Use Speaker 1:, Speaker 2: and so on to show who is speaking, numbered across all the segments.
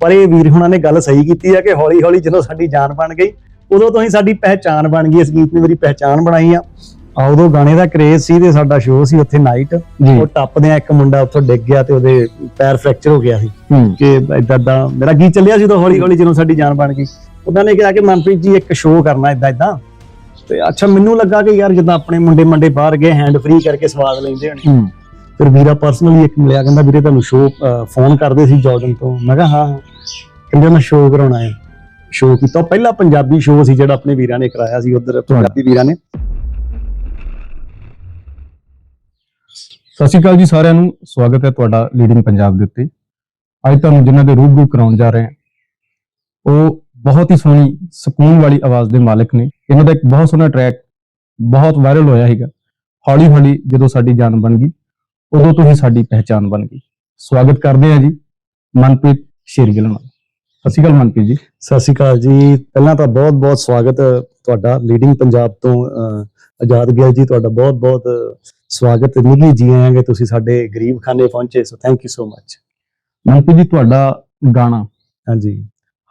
Speaker 1: ਪਰ ਇਹ ਵੀਰ ਹੁਣਾਂ ਨੇ ਗੱਲ ਸਹੀ ਕੀਤੀ ਆ ਕਿ ਹੌਲੀ ਹੌਲੀ ਜਦੋਂ ਸਾਡੀ ਜਾਨ ਬਣ ਗਈ ਉਦੋਂ ਤੋਂ ਹੀ ਸਾਡੀ ਪਹਿਚਾਨ ਬਣ ਗਈ ਇਸ ਗੀਤ ਨੇ ਮੇਰੀ ਪਹਿਚਾਨ ਬਣਾਈ ਆ। ਆ ਉਦੋਂ ਗਾਣੇ ਦਾ ਕਰੇਜ਼ ਸੀ ਤੇ ਸਾਡਾ ਸ਼ੋਅ ਸੀ ਉੱਥੇ ਨਾਈਟ ਉਹ ਟੱਪਦਿਆਂ ਇੱਕ ਮੁੰਡਾ ਉੱਥੋਂ ਡਿੱਗ ਗਿਆ ਤੇ ਉਹਦੇ ਪੈਰ ਫ੍ਰੈਕਚਰ ਹੋ ਗਿਆ ਸੀ। ਕਿ ਇਦਾਂ ਦਾ ਮੇਰਾ ਗੀਤ ਚੱਲਿਆ ਸੀ ਉਦੋਂ ਹੌਲੀ ਹੌਲੀ ਜਦੋਂ ਸਾਡੀ ਜਾਨ ਬਣ ਗਈ। ਉਹਨਾਂ ਨੇ ਕਿਹਾ ਕਿ ਮਨਪ੍ਰੀਤ ਜੀ ਇੱਕ ਸ਼ੋਅ ਕਰਨਾ ਇਦਾਂ ਇਦਾਂ ਤੇ ਅੱਛਾ ਮੈਨੂੰ ਲੱਗਾ ਕਿ ਯਾਰ ਜਿੱਦਾਂ ਆਪਣੇ ਮੁੰਡੇ ਮੰਡੇ ਬਾਹਰ ਗਏ ਹੈਂਡ ਫ੍ਰੀ ਕਰਕੇ ਸਵਾਦ ਲੈਂਦੇ ਹੋਣੇ। ਫਿਰ ਵੀਰਾ ਪਰਸਨਲੀ ਇੱਕ ਮਿਲਿਆ ਕਹਿੰਦਾ ਵੀਰੇ ਤੁਹਾਨੂੰ ਸ਼ੋਅ ਫੋਨ ਕਰਦੇ ਸੀ ਜਾਰਡਨ ਤੋਂ। ਮੈਂ ਕਿਹਾ ਹਾਂ। ਕਹਿੰਦੇ ਮੈਂ ਸ਼ੋਅ ਕਰਾਉਣਾ ਹੈ ਸ਼ੋਅ ਕੀਤਾ। ਪਹਿਲਾ ਪੰਜਾਬੀ ਸ਼ੋਅ ਸੀ ਜਿਹੜਾ ਆਪਣੇ ਵੀਰਾਂ ਨੇ ਕਰਾਇਆ ਸੀ ਉਧਰ ਪੰਜਾਬੀ ਵੀਰਾਂ ਨੇ।
Speaker 2: ਸਤਿ ਸ਼੍ਰੀ ਅਕਾਲ ਜੀ ਸਾਰਿਆਂ ਨੂੰ। ਸਵਾਗਤ ਹੈ ਤੁਹਾਡਾ ਲੀਡਿੰਗ ਪੰਜਾਬ ਦੇ ਉੱਤੇ। ਅੱਜ ਤੁਹਾਨੂੰ ਜਿਨ੍ਹਾਂ ਦੇ ਰੂਬਰੂ ਕਰਾਉਣ ਜਾ ਰਹੇ ਹਾਂ ਉਹ ਬਹੁਤ ਹੀ ਸੋਹਣੀ ਸਕੂਨ ਵਾਲੀ ਆਵਾਜ਼ ਦੇ ਮਾਲਕ ਨੇ। ਇਹਨਾਂ ਦਾ ਇੱਕ ਬਹੁਤ ਸੋਹਣਾ ਟਰੈਕ ਬਹੁਤ ਵਾਇਰਲ ਹੋਇਆ ਹੈਗਾ ਹੌਲੀ ਹੌਲੀ ਜਦੋਂ ਸਾਡੀ ਜਾਨ ਬਣ ਗਈ ਉਦੋਂ ਤੋਂ ਹੀ ਸਾਡੀ ਪਹਿਚਾਨ ਬਣ ਗਈ। ਸਵਾਗਤ ਕਰਦੇ ਹਾਂ ਜੀ ਮਨਪ੍ਰੀਤ ਸ਼ੇਰਗਿੱਲ ਨਾਲ। ਸਤਿ ਸ਼੍ਰੀ ਅਕਾਲ ਮਨਪ੍ਰੀਤ ਜੀ।
Speaker 1: ਸਤਿ ਸ਼੍ਰੀ ਅਕਾਲ ਜੀ। ਪਹਿਲਾਂ ਤਾਂ ਬਹੁਤ ਬਹੁਤ ਸਵਾਗਤ ਤੁਹਾਡਾ ਲੀਡਿੰਗ ਪੰਜਾਬ ਤੋਂ ਆਜ਼ਾਦ ਗਿੱਲ ਜੀ। ਤੁਹਾਡਾ ਬਹੁਤ ਬਹੁਤ ਸਵਾਗਤ। ਨਿੱਘੀ ਜੀ ਆਇਆਂ ਕਿ ਤੁਸੀਂ ਸਾਡੇ ਗਰੀਬ ਖਾਨੇ ਪਹੁੰਚੇ so thank you so much
Speaker 2: Manpreet ji ਤੁਹਾਡਾ ਗਾਣਾ
Speaker 1: ਹਾਂਜੀ।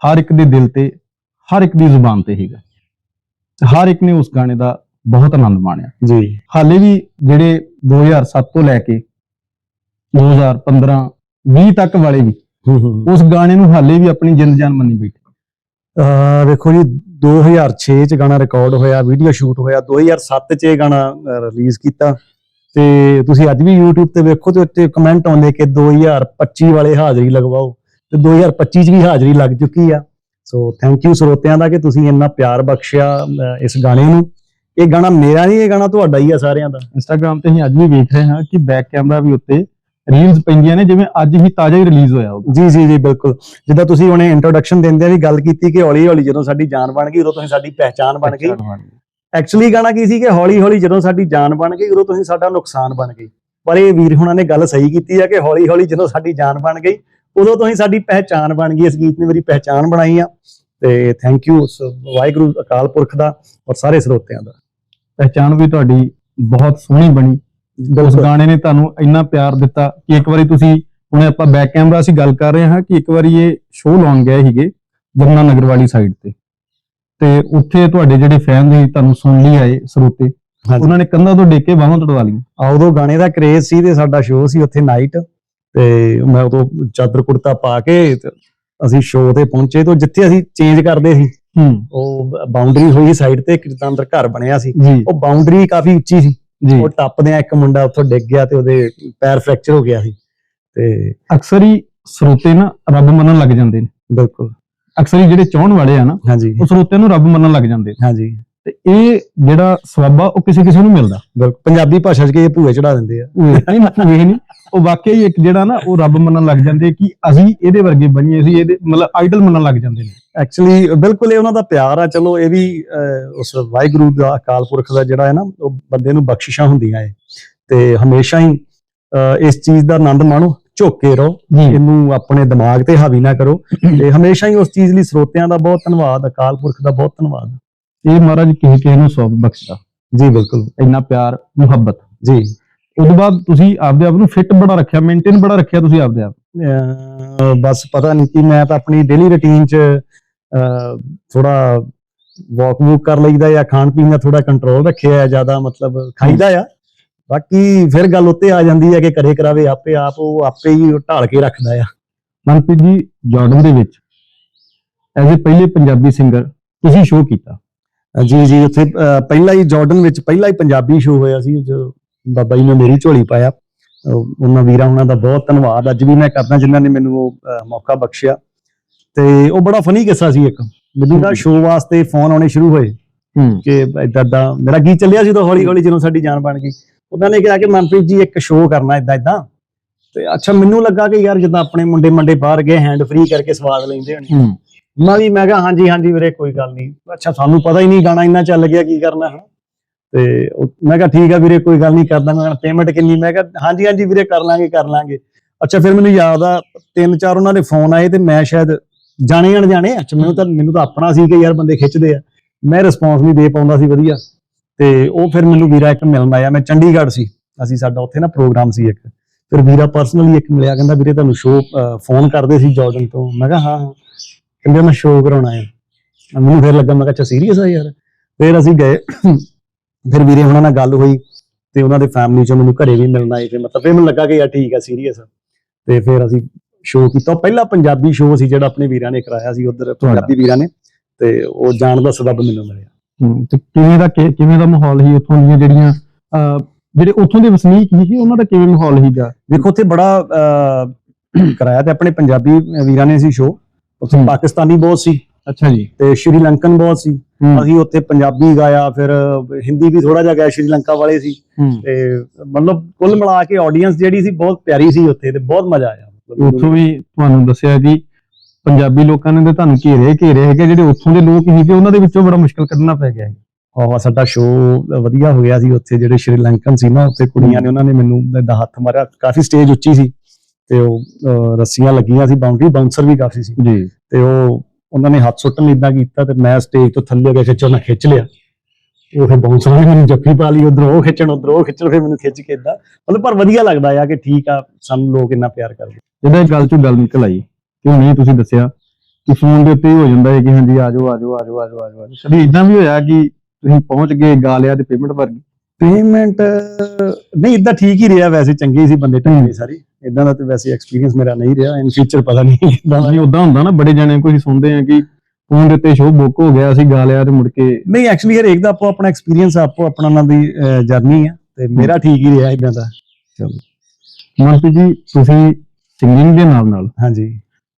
Speaker 2: ਹਰ ਇੱਕ ਦੇ ਦਿਲ ਤੇ ਹਰ ਇੱਕ ਦੀ ਜ਼ੁਬਾਨ ਤੇ ਹੈਗਾ ਹਰ ਇੱਕ ਨੇ ਉਸ ਗਾਣੇ ਦਾ ਬਹੁਤ ਆਨੰਦ ਮਾਣਿਆ।
Speaker 1: ਜੀ।
Speaker 2: ਹਾਲੇ ਵੀ ਜਿਹੜੇ 2007 ਤੋਂ ਲੈ ਕੇ 2015 20 ਤੱਕ ਵਾਲੇ ਵੀ ਉਸ ਗਾਣੇ ਨੂੰ ਹਾਲੇ ਵੀ ਆਪਣੀ ਜਿੰਦ ਜਾਨ ਮੰਨੀ ਬੈਠੇ।
Speaker 1: ਅਹ ਵੇਖੋ ਜੀ 2006 ਚ ਗਾਣਾ ਰਿਕਾਰਡ ਹੋਇਆ ਵੀਡੀਓ ਸ਼ੂਟ ਹੋਇਆ 2007 ਚ ਇਹ ਗਾਣਾ ਰਿਲੀਜ਼ ਕੀਤਾ। ਤੇ ਤੁਸੀਂ ਅੱਜ ਵੀ YouTube ਤੇ ਵੇਖੋ ਤੇ ਉੱਤੇ ਕਮੈਂਟ ਆਉਂਦੇ ਕਿ 2025 ਵਾਲੇ ਹਾਜ਼ਰੀ ਲਗਵਾਓ। ਤੇ 2025 ਚ ਵੀ ਹਾਜ਼ਰੀ ਲੱਗ ਚੁੱਕੀ ਆ। ਸੋ ਥੈਂਕ ਯੂ ਸਰੋਤਿਆਂ ਦਾ ਕਿ ਤੁਸੀਂ ਇੰਨਾ ਪਿਆਰ ਬਖਸ਼ਿਆ ਇਸ ਗਾਣੇ ਨੂੰ। ਇਹ ਗਾਣਾ ਮੇਰਾ ਨਹੀਂ ਇਹ ਗਾਣਾ ਤੁਹਾਡਾ ਹੀ ਆ ਸਾਰਿਆਂ ਦਾ।
Speaker 2: ਇੰਸਟਾਗ੍ਰam ਤੇ ਅਸੀਂ ਅੱਜ ਵੀ ਵੇਖ ਰਹੇ ਹਾਂ ਕਿ ਬੈਕ ਕੈਮਰਾ ਵੀ ਉੱਤੇ ਰੀਲਸ ਪੈਂਦੀਆਂ ਨੇ ਜਿਵੇਂ ਅੱਜ ਹੀ ਤਾਜ਼ਾ ਹੀ ਰਿਲੀਜ਼ ਹੋਇਆ ਹੋਊਗਾ।
Speaker 1: ਜੀ ਜੀ ਜੀ ਬਿਲਕੁਲ। ਜਿੱਦਾਂ ਤੁਸੀਂ ਹੁਣੇ ਇੰਟਰੋਡਕਸ਼ਨ ਦਿੰਦੇ ਵੀ ਗੱਲ ਕੀਤੀ ਕਿ ਹੌਲੀ ਹੌਲੀ ਜਦੋਂ ਸਾਡੀ ਜਾਨ ਬਣ ਗਈ ਉਦੋਂ ਤੋਂ ਹੀ ਸਾਡੀ ਪਹਿਚਾਨ ਬਣ ਗਈ। ਐਕਚੁਅਲੀ ਗਾਣਾ ਕੀ ਸੀ ਕਿ ਹੌਲੀ ਹੌਲੀ ਜਦੋਂ ਸਾਡੀ ਜਾਨ ਬਣ ਗਈ ਉਦੋਂ ਤੁਸੀਂ ਸਾਡਾ ਨੁਕਸਾਨ ਬਣ ਗਈ ਪਰ ਇਹ ਵੀਰ ਹੁਣਾਂ ਨੇ ਗੱਲ ਸਹੀ ਕੀਤੀ ਹੈ ਕਿ ਹੌਲੀ ਹੌਲੀ ਜਦੋਂ ਸਾਡੀ ਜਾਨ ਬਣ ਗਈ ਉਦੋਂ ਤੋਂ ਹੀ ਸਾਡੀ ਪਹਿਚਾਨ ਬਣ ਗਈ। ਇਸ ਗੀਤ ਨੇ ਮੇਰੀ ਪਹਿਚਾਨ ਬਣਾਈ ਆ। ਤੇ ਥੈਂਕ ਯੂ ਵਾਹਿਗੁਰੂ ਅਕਾਲ ਪੁਰਖ ਦਾ ਔਰ ਸਾਰੇ ਸਰੋਤਿਆਂ ਦਾ।
Speaker 2: ਪਹਿਚਾਣ ਵੀ ਤੁਹਾਡੀ ਬਹੁਤ ਸੋਹਣੀ ਬਣੀ। ਉਸ ਗਾਣੇ ਨੇ ਤੁਹਾਨੂੰ ਇੰਨਾ ਪਿਆਰ ਦਿੱਤਾ ਕਿ ਇੱਕ ਵਾਰੀ ਤੁਸੀਂ ਹੁਣੇ ਆਪਾਂ ਬੈਕ ਕੈਮਰਾ ਅਸੀਂ ਗੱਲ ਕਰ ਰਹੇ ਹਾਂ ਕਿ ਇੱਕ ਵਾਰੀ ਇਹ ਸ਼ੋਅ ਲਾਉਣ ਗਏ ਸੀਗੇ ਜਮਨਾ ਨਗਰ ਵਾਲੀ ਸਾਈਡ ਤੇ। ਤੇ ਉੱਥੇ ਤੁਹਾਡੇ ਜਿਹੜੇ ਫੈਨ ਸੀ ਤੁਹਾਨੂੰ ਸੁਣ ਲਈ ਆਏ ਸਰੋਤੇ। ਉਹਨਾਂ ਨੇ ਕੰਧਾਂ ਤੋਂ ਡੇਕ ਬਾਹਾਂ ਤੜਵਾ ਲਈਆਂ।
Speaker 1: ਆ ਉਦੋਂ ਗਾਣੇ ਦਾ ਕਰੇਜ਼ ਸੀ ਤੇ ਸਾਡਾ ਸ਼ੋਅ ਸੀ ਉੱਥੇ ਨਾਈਟ ਤੇ ਮੈਂ ਉਦੋਂ ਚਾਦਰ ਕੁੜਤਾ ਪਾ ਕੇ ਅਸੀਂ ਸ਼ੋਅ ਤੇ ਪਹੁੰਚੇ ਤੋਂ ਜਿੱਥੇ ਅਸੀਂ ਚੇਂਜ ਕਰਦੇ ਸੀ ਉਹ ਬਾਉਂਡਰੀ ਹੋਈ ਸਾਈਡ ਤੇ ਅੰਦਰ ਘਰ ਬਣਿਆ ਸੀ। ਉਹ ਬਾਉਂਡਰੀ ਕਾਫੀ ਉੱਚੀ ਸੀ।
Speaker 2: ਜੀ।
Speaker 1: ਉਹ ਟੱਪਦਿਆਂ ਇੱਕ ਮੁੰਡਾ ਉੱਥੋਂ ਡਿੱਗ ਗਿਆ ਤੇ ਉਹਦੇ ਪੈਰ ਫ੍ਰੈਕਚਰ ਹੋ ਗਿਆ ਸੀ। ਤੇ
Speaker 2: ਅਕਸਰ ਹੀ ਸਰੋਤੇ ਨਾ ਰੱਬ ਮੰਨਣ ਲੱਗ ਜਾਂਦੇ ਨੇ।
Speaker 1: ਬਿਲਕੁਲ।
Speaker 2: ਅਕਸਰ ਹੀ ਜਿਹੜੇ ਚਾਹਣ ਵਾਲੇ ਆ ਨਾ
Speaker 1: ਹਾਂਜੀ।
Speaker 2: ਉਹ ਸਰੋਤਿਆਂ ਨੂੰ ਰੱਬ ਮੰਨਣ ਲੱਗ ਜਾਂਦੇ ਨੇ।
Speaker 1: ਹਾਂਜੀ।
Speaker 2: ਤੇ ਇਹ ਜਿਹੜਾ ਸਵਾਬਾ ਉਹ ਕਿਸੇ ਕਿਸੇ ਨੂੰ ਮਿਲਦਾ।
Speaker 1: ਬਿਲਕੁਲ ਪੰਜਾਬੀ ਭਾਸ਼ਾ 'ਚ ਕਿ ਇਹ ਭੂਏ ਚੜਾ ਦਿੰਦੇ ਆ।
Speaker 2: ਨਹੀਂ ਇਹ ਨਹੀਂ। ਉਹ ਵਾਕਈ ਹੀ ਇੱਕ ਜਿਹੜਾ ਨਾ ਉਹ ਰੱਬ ਮੰਨਣ ਲੱਗ ਜਾਂਦੇ ਕਿ ਅਸੀਂ ਇਹਦੇ ਵਰਗੇ ਬਣੀਏ ਅਸੀਂ ਇਹਦੇ ਮਤਲਬ ਆਈਡਲ ਮੰਨਣ ਲੱਗ ਜਾਂਦੇ ਨੇ।
Speaker 1: ਐਕਚੁਅਲੀ ਬਿਲਕੁਲ ਇਹ ਉਹਨਾਂ ਦਾ ਪਿਆਰ ਆ ਚਲੋ ਇਹ ਵੀ ਉਸ ਵਾਹਿਗੁਰੂ ਦਾ ਅਕਾਲ ਪੁਰਖ ਦਾ ਜਿਹੜਾ ਹੈ ਨਾ ਉਹ ਬੰਦੇ ਨੂੰ ਬਖਸ਼ਿਸ਼ਾਂ ਹੁੰਦੀਆਂ ਏ। ਤੇ ਹਮੇਸ਼ਾ ਹੀ ਇਸ ਚੀਜ਼ ਦਾ ਆਨੰਦ ਮਾਣੋ ਝੋਕੇ ਰਹੋ
Speaker 2: ਜੀ।
Speaker 1: ਇਹਨੂੰ ਆਪਣੇ ਦਿਮਾਗ ਤੇ ਹਾਵੀ ਨਾ ਕਰੋ। ਤੇ ਹਮੇਸ਼ਾ ਹੀ ਉਸ ਚੀਜ਼ ਲਈ ਸਰੋਤਿਆਂ ਦਾ ਬਹੁਤ ਧੰਨਵਾਦ ਅਕਾਲ ਪੁਰਖ ਦਾ ਬਹੁਤ ਧੰਨਵਾਦ।
Speaker 2: ਇਹ ਮਹਾਰਾਜ ਕਿਸੇ ਕਿਸੇ ਨੂੰ ਸੌਂਪ ਬਖਸ਼ਦਾ।
Speaker 1: ਜੀ ਬਿਲਕੁਲ।
Speaker 2: ਇੰਨਾ ਪਿਆਰ ਮੁਹੱਬਤ।
Speaker 1: ਜੀ।
Speaker 2: ਉਸ ਤੋਂ ਬਾਅਦ ਤੁਸੀਂ ਆਪਦੇ ਆਪ ਨੂੰ ਫਿੱਟ ਬੜਾ ਰੱਖਿਆ ਮੇਨਟੇਨ ਬੜਾ ਰੱਖਿਆ ਤੁਸੀਂ ਆਪਦੇ ਆਪ?
Speaker 1: ਅਹ ਬਸ ਪਤਾ ਨਹੀਂ ਕਿ ਮੈਂ ਤਾਂ ਆਪਣੀ ਡੇਲੀ ਰੁਟੀਨ ਚ ਥੋੜਾ ਵਾਕ ਵੂਕ ਕਰ ਲਈਦਾ ਜਾਂ ਖਾਣ ਪੀਣ ਦਾ ਥੋੜਾ ਕੰਟਰੋਲ ਰੱਖਿਆ ਹੈ ਜ਼ਿਆਦਾ ਮਤਲਬ ਖਾਈਦਾ ਆ। ਬਾਕੀ ਫਿਰ ਗੱਲ ਉੱਤੇ ਆ ਜਾਂਦੀ ਹੈ ਕਿ ਕਰੇ ਕਰਾਵੇ ਆਪੇ ਆਪ ਉਹ ਆਪੇ ਹੀ ਉਹ ਢਾਲ ਕੇ ਰੱਖਦਾ ਆ।
Speaker 2: ਮਨਪ੍ਰੀਤ ਜੀ ਜਾਰਡਨ ਦੇ ਵਿੱਚ ਐਜ਼ ਅ ਪਹਿਲੇ ਪੰਜਾਬੀ ਸਿੰਗਰ ਤੁਸੀਂ ਸ਼ੋਅ ਕੀਤਾ।
Speaker 1: ਜੀ ਜੀ ਉੱਥੇ ਪਹਿਲਾ ਹੀ ਜਾਰਡਨ ਵਿੱਚ ਪਹਿਲਾ ਹੀ ਪੰਜਾਬੀ ਸ਼ੋਅ ਹੋਇਆ ਸੀ ਜੋ ਬਾਬਾ ਜੀ ਨੇ ਮੇਰੀ ਝੋਲੀ ਪਾਇਆ। ਉਹ- ਉਹਨਾਂ ਵੀਰਾਂ ਉਹਨਾਂ ਦਾ ਬਹੁਤ ਧੰਨਵਾਦ। ਅੱਜ ਵੀ ਮੈਂ ਕਰਦਾ ਜਿਨ੍ਹਾਂ ਨੇ ਮੈਨੂੰ ਉਹ ਮੌਕਾ ਬਖਸ਼ਿਆ। ਤੇ ਉਹ ਬੜਾ ਫਨੀ ਕਿੱਸਾ ਸੀ ਇੱਕ। ਮੈਨੂੰ ਤਾਂ ਸ਼ੋਅ ਵਾਸਤੇ ਫੋਨ ਆਉਣੇ ਸ਼ੁਰੂ ਹੋਏ ਕਿ ਇਦਾਂ ਦਾ ਮੇਰਾ ਗੀਤ ਚੱਲਿਆ ਸੀ ਤਾਂ ਹੌਲੀ ਹੌਲੀ ਜਦੋਂ ਸਾਡੀ ਜਾਨ ਬਣ ਗਈ। ਉਹਨਾਂ ਨੇ ਕਿਹਾ ਕਿ ਮਨਪ੍ਰੀਤ ਜੀ ਇੱਕ ਸ਼ੋਅ ਕਰਨਾ ਇਦਾਂ ਇਦਾਂ ਤੇ ਅੱਛਾ ਮੈਨੂੰ ਲੱਗਾ ਕਿ ਯਾਰ ਜਿੱਦਾਂ ਆਪਣੇ ਮੁੰਡੇ ਮੰਡੇ ਬਾਹਰ ਗਏ ਹੈਂਡ ਫ੍ਰੀ ਕਰਕੇ ਸਵਾਦ ਲੈਂਦੇ ਹੋਣੇ। ਮੈਂ ਵੀ ਮੈਂ ਕਿਹਾ, ਹਾਂਜੀ ਹਾਂਜੀ ਵੀਰੇ, ਕੋਈ ਗੱਲ ਨਹੀਂ। ਅੱਛਾ, ਸਾਨੂੰ ਪਤਾ ਹੀ ਨਹੀਂ ਗਾਣਾ ਇੰਨਾ ਚੱਲ ਗਿਆ, ਕੀ ਕਰਨਾ ਹੈ। ਤੇ ਮੈਂ ਕਿਹਾ, ਠੀਕ ਆ ਵੀਰੇ, ਕੋਈ ਗੱਲ ਨਹੀਂ ਕਰਦਾ ਮੈਂ ਪੇਮੈਂਟ ਕਿੰਨੀ? ਮੈਂ ਕਿਹਾ, ਹਾਂਜੀ ਹਾਂਜੀ ਵੀਰੇ, ਕਰ ਲਾਂਗੇ ਕਰ ਲਾਂਗੇ। ਅੱਛਾ, ਫਿਰ ਮੈਨੂੰ ਯਾਦ ਆ, ਤਿੰਨ ਚਾਰ ਉਹਨਾਂ ਦੇ ਫੋਨ ਆਏ ਤੇ ਮੈਂ ਸ਼ਾਇਦ ਜਾਣੇ ਅਣਜਾਣੇ ਅੱਛਾ, ਮੈਨੂੰ ਤਾਂ ਮੈਨੂੰ ਤਾਂ ਆਪਣਾ ਸੀ ਕਿ ਯਾਰ ਬੰਦੇ ਖਿੱਚਦੇ ਆ। ਮੈਂ ਰਿਸਪੌਂਸ ਨਹੀਂ ਦੇ ਪਾਉਂਦਾ ਸੀ ਵਧੀਆ। ਤੇ ਉਹ ਫਿਰ ਮੈਨੂੰ ਵੀਰਾ ਇੱਕ ਮਿਲਣ ਆਇਆ। ਮੈਂ ਚੰਡੀਗੜ੍ਹ ਸੀ। ਅਸੀਂ ਸਾਡਾ ਉੱਥੇ ਨਾ ਪ੍ਰੋਗਰਾਮ ਸੀ ਇੱਕ। ਫਿਰ ਵੀਰਾ ਪਰਸਨਲੀ ਇੱਕ ਮਿਲਿਆ, ਕਹਿੰਦਾ, ਵੀਰੇ, ਤੁਹਾਨੂੰ ਸ਼ੋਅ ਫੋਨ ਕਰਦੇ ਸੀ ਜਾਰਡਨ ਤੋਂ। ਮੈਂ ਕਿਹਾ ਹਾਂ। ਕਹਿੰਦੇ ਮੈਂ ਸ਼ੋਅ ਕਰਾਉਣਾ ਹੈ ਮੈਨੂੰ ਫਿਰ ਲੱਗਾ ਮੈਂ ਕਿਹਾ ਅੱਛਾ ਸੀਰੀਅਸ ਆ ਯਾਰ। ਫਿਰ ਅਸੀਂ ਗਏ। ਫਿਰ ਵੀਰੇ ਉਹਨਾਂ ਨਾਲ ਗੱਲ ਹੋਈ ਤੇ ਉਹਨਾਂ ਦੇ ਫੈਮਿਲੀ ਚੋਂ ਮੈਨੂੰ ਘਰੇ ਵੀ ਮਿਲਣ ਆਏ ਤੇ ਮਤਲਬ ਫਿਰ ਮੈਨੂੰ ਲੱਗਾ ਕਿ ਯਾਰ ਠੀਕ ਆ ਸੀਰੀਅਸ ਤੇ ਫਿਰ ਅਸੀਂ ਸ਼ੋਅ ਕੀਤਾ। ਪਹਿਲਾ ਪੰਜਾਬੀ ਸ਼ੋਅ ਸੀ ਜਿਹੜਾ ਆਪਣੇ ਵੀਰਾਂ ਨੇ ਕਰਾਇਆ ਸੀ ਉਧਰ ਪੰਜਾਬੀ ਵੀਰਾਂ ਨੇ। ਤੇ ਉਹ ਜਾਣ ਦਾ ਸਬਬ ਮੈਨੂੰ ਮਿਲਿਆ।
Speaker 2: ਤੇ ਕਿਵੇਂ ਦਾ ਕਿਵੇਂ ਦਾ ਮਾਹੌਲ ਸੀ ਉੱਥੋਂ ਦੀਆਂ ਜਿਹੜੀਆਂ ਜਿਹੜੇ ਉੱਥੋਂ ਦੇ ਵਸਨੀਕ ਸੀ ਉਹਨਾਂ ਦਾ ਕਿਵੇਂ ਮਾਹੌਲ ਸੀਗਾ?
Speaker 1: ਦੇਖੋ ਉੱਥੇ ਬੜਾ ਕਰਾਇਆ ਤੇ ਆਪਣੇ ਪੰਜਾਬੀ ਵੀਰਾਂ ਨੇ ਸੀ ਸ਼ੋਅ ਉੱਥੇ। ਪਾਕਿਸਤਾਨੀ ਬਹੁਤ ਸੀ।
Speaker 2: ਅੱਛਾ ਜੀ।
Speaker 1: ਤੇ ਸ਼੍ਰੀਲੰਕਨ ਬਹੁਤ ਸੀ। ਅਸੀਂ ਉੱਥੇ ਪੰਜਾਬੀ ਗਾਇਆ ਫਿਰ ਹਿੰਦੀ ਵੀ ਥੋੜਾ ਜਿਹਾ ਗਾਇਆ ਸ਼੍ਰੀਲੰਕਾ ਵਾਲੇ ਸੀ। ਤੇ ਮਤਲਬ ਕੁੱਲ ਮਿਲਾ ਕੇ ਆਡੀਅנס ਜਿਹੜੀ ਸੀ ਬਹੁਤ ਪਿਆਰੀ ਸੀ ਉੱਥੇ ਤੇ ਬਹੁਤ ਮਜ਼ਾ ਆਇਆ। ਮਤਲਬ
Speaker 2: ਉੱਥੋਂ ਵੀ ਤੁਹਾਨੂੰ ਦੱਸਿਆ ਕਿ ਪੰਜਾਬੀ ਲੋਕਾਂ ਨੇ ਤੇ ਤੁਹਾਨੂੰ ਘੇਰੇ ਘੇਰੇ ਹੈਗੇ ਜਿਹੜੇ ਉੱਥੋਂ ਦੇ ਲੋਕ ਸੀਗੇ ਉਹਨਾਂ ਦੇ ਵਿੱਚੋਂ ਬੜਾ ਮੁਸ਼ਕਲ ਕੱਢਣਾ ਪੈ ਗਿਆ ਹੈ
Speaker 1: ਆਹ ਸਾਡਾ ਸ਼ੋਅ ਵਧੀਆ ਹੋ ਗਿਆ ਸੀ ਉੱਥੇ ਜਿਹੜੇ ਸ਼੍ਰੀਲੰਕਨ ਸੀ ਨਾ ਉੱਥੇ ਕੁੜੀਆਂ ਨੇ ਉਹਨਾਂ ਨੇ ਮੈਨੂੰ ਦਾ ਹੱਥ ਮਾਰਿਆ ਕਾਫੀ ਸਟੇਜ ਉੱਚੀ ਸੀ। ਤੇ ਉਹ ਰੱਸੀਆਂ ਲੱਗੀਆਂ ਸੀ ਬਾਉਂਡਰੀ ਬਾਉਂਸਰ ਵੀ ਕਾਫੀ ਸੀ।
Speaker 2: ਜੀ।
Speaker 1: ਤੇ ਉਹ ਉਹਨਾਂ ਨੇ ਹੱਥ ਸੁੱਟਣ ਲਈ ਇਦਾਂ ਕੀਤਾ ਤੇ ਮੈਂ ਸਟੇਜ ਤੋਂ ਥੱਲੇ ਗਿਆ ਖਿੱਚੋ ਨਾ ਖਿੱਚ ਲਿਆ। ਉਹ ਫਿਰ ਬਾਉਂਸਰ ਨੇ ਮੈਨੂੰ ਜੱਫੀ ਪਾ ਲਈ ਉਧਰ ਉਹ ਖਿੱਚਣ ਉਧਰ ਉਹ ਖਿੱਚਣ ਫਿਰ ਮੈਨੂੰ ਖਿੱਚ ਕੇ ਇਦਾਂ ਮਤਲਬ ਪਰ ਵਧੀਆ ਲੱਗਦਾ ਆ ਕਿ ਠੀਕ ਆ ਸਾਨੂੰ ਲੋਕ ਇੰਨਾ ਪਿਆਰ ਕਰਦੇ।
Speaker 2: ਜਦੋਂ ਇਹ ਗੱਲ ਚੋਂ ਗੱਲ ਨਿਕਲ ਆਈ ਕਿ ਨਹੀਂ ਤੁਸੀਂ ਦੱਸਿਆ ਕਿ ਫੋਨ ਦੇ ਉੱਤੇ ਹੀ ਹੋ ਜਾਂਦਾ ਹੈ ਕਿ ਹਾਂਜੀ ਆਜੋ ਆਜੋ ਆਜੋ ਆਜੋ ਆਜੋ ਕਦੀ ਇਦਾਂ ਵੀ ਹੋਇਆ ਕਿ ਤੁਸੀਂ ਪਹੁੰਚ ਗਏ ਗਾ ਲਿਆ ਤੇ ਪੇਮੈਂਟ ਭਰ ਗਈ?
Speaker 1: ਪੇਮੈਂਟ ਨਹੀਂ ਇਦਾਂ ਠੀਕ ਹੀ ਰਿਹਾ ਵੈਸੇ ਚੰਗੇ ਸੀ ਬੰਦੇ ਢੰਗੇ ਸਾਰੇ। ਇਦਾਂ ਦਾ ਤੇ ਵੈਸੇ ਐਕਸਪੀਰੀਅੰਸ ਮੇਰਾ ਨਹੀਂ ਰਿਹਾ ਇਨ ਫਿਊਚਰ ਪਤਾ ਨਹੀਂ ਕਿੱਦਾਂ ਦਾ
Speaker 2: ਨਹੀਂ ਉਦਾਂ ਹੁੰਦਾ ਨਾ ਬੜੇ ਜਣੇ ਕੋਈ ਸੁਣਦੇ ਆ ਕਿ ਫੋਨ ਦੇ ਉੱਤੇ ਸ਼ੋਅ ਬੁੱਕ ਹੋ ਗਿਆ ਅਸੀਂ ਗਾ ਲਿਆ ਤੇ ਮੁੜ ਕੇ
Speaker 1: ਨਹੀਂ ਐਕਚੁਅਲੀ ਹਰੇਕ ਦਾ ਆਪੋ ਆਪਣਾ ਐਕਸਪੀਰੀਅੰਸ ਆਪੋ ਆਪਣਾ ਉਹਨਾਂ ਦੀ ਜਰਨੀ ਆ ਤੇ ਮੇਰਾ ਠੀਕ ਹੀ ਰਿਹਾ ਇਦਾਂ ਦਾ।
Speaker 2: ਮਨਪ੍ਰੀਤ ਜੀ ਤੁਸੀਂ ਸਿੰਗਿੰਗ ਦੇ ਨਾਲ ਨਾਲ
Speaker 1: ਹਾਂਜੀ।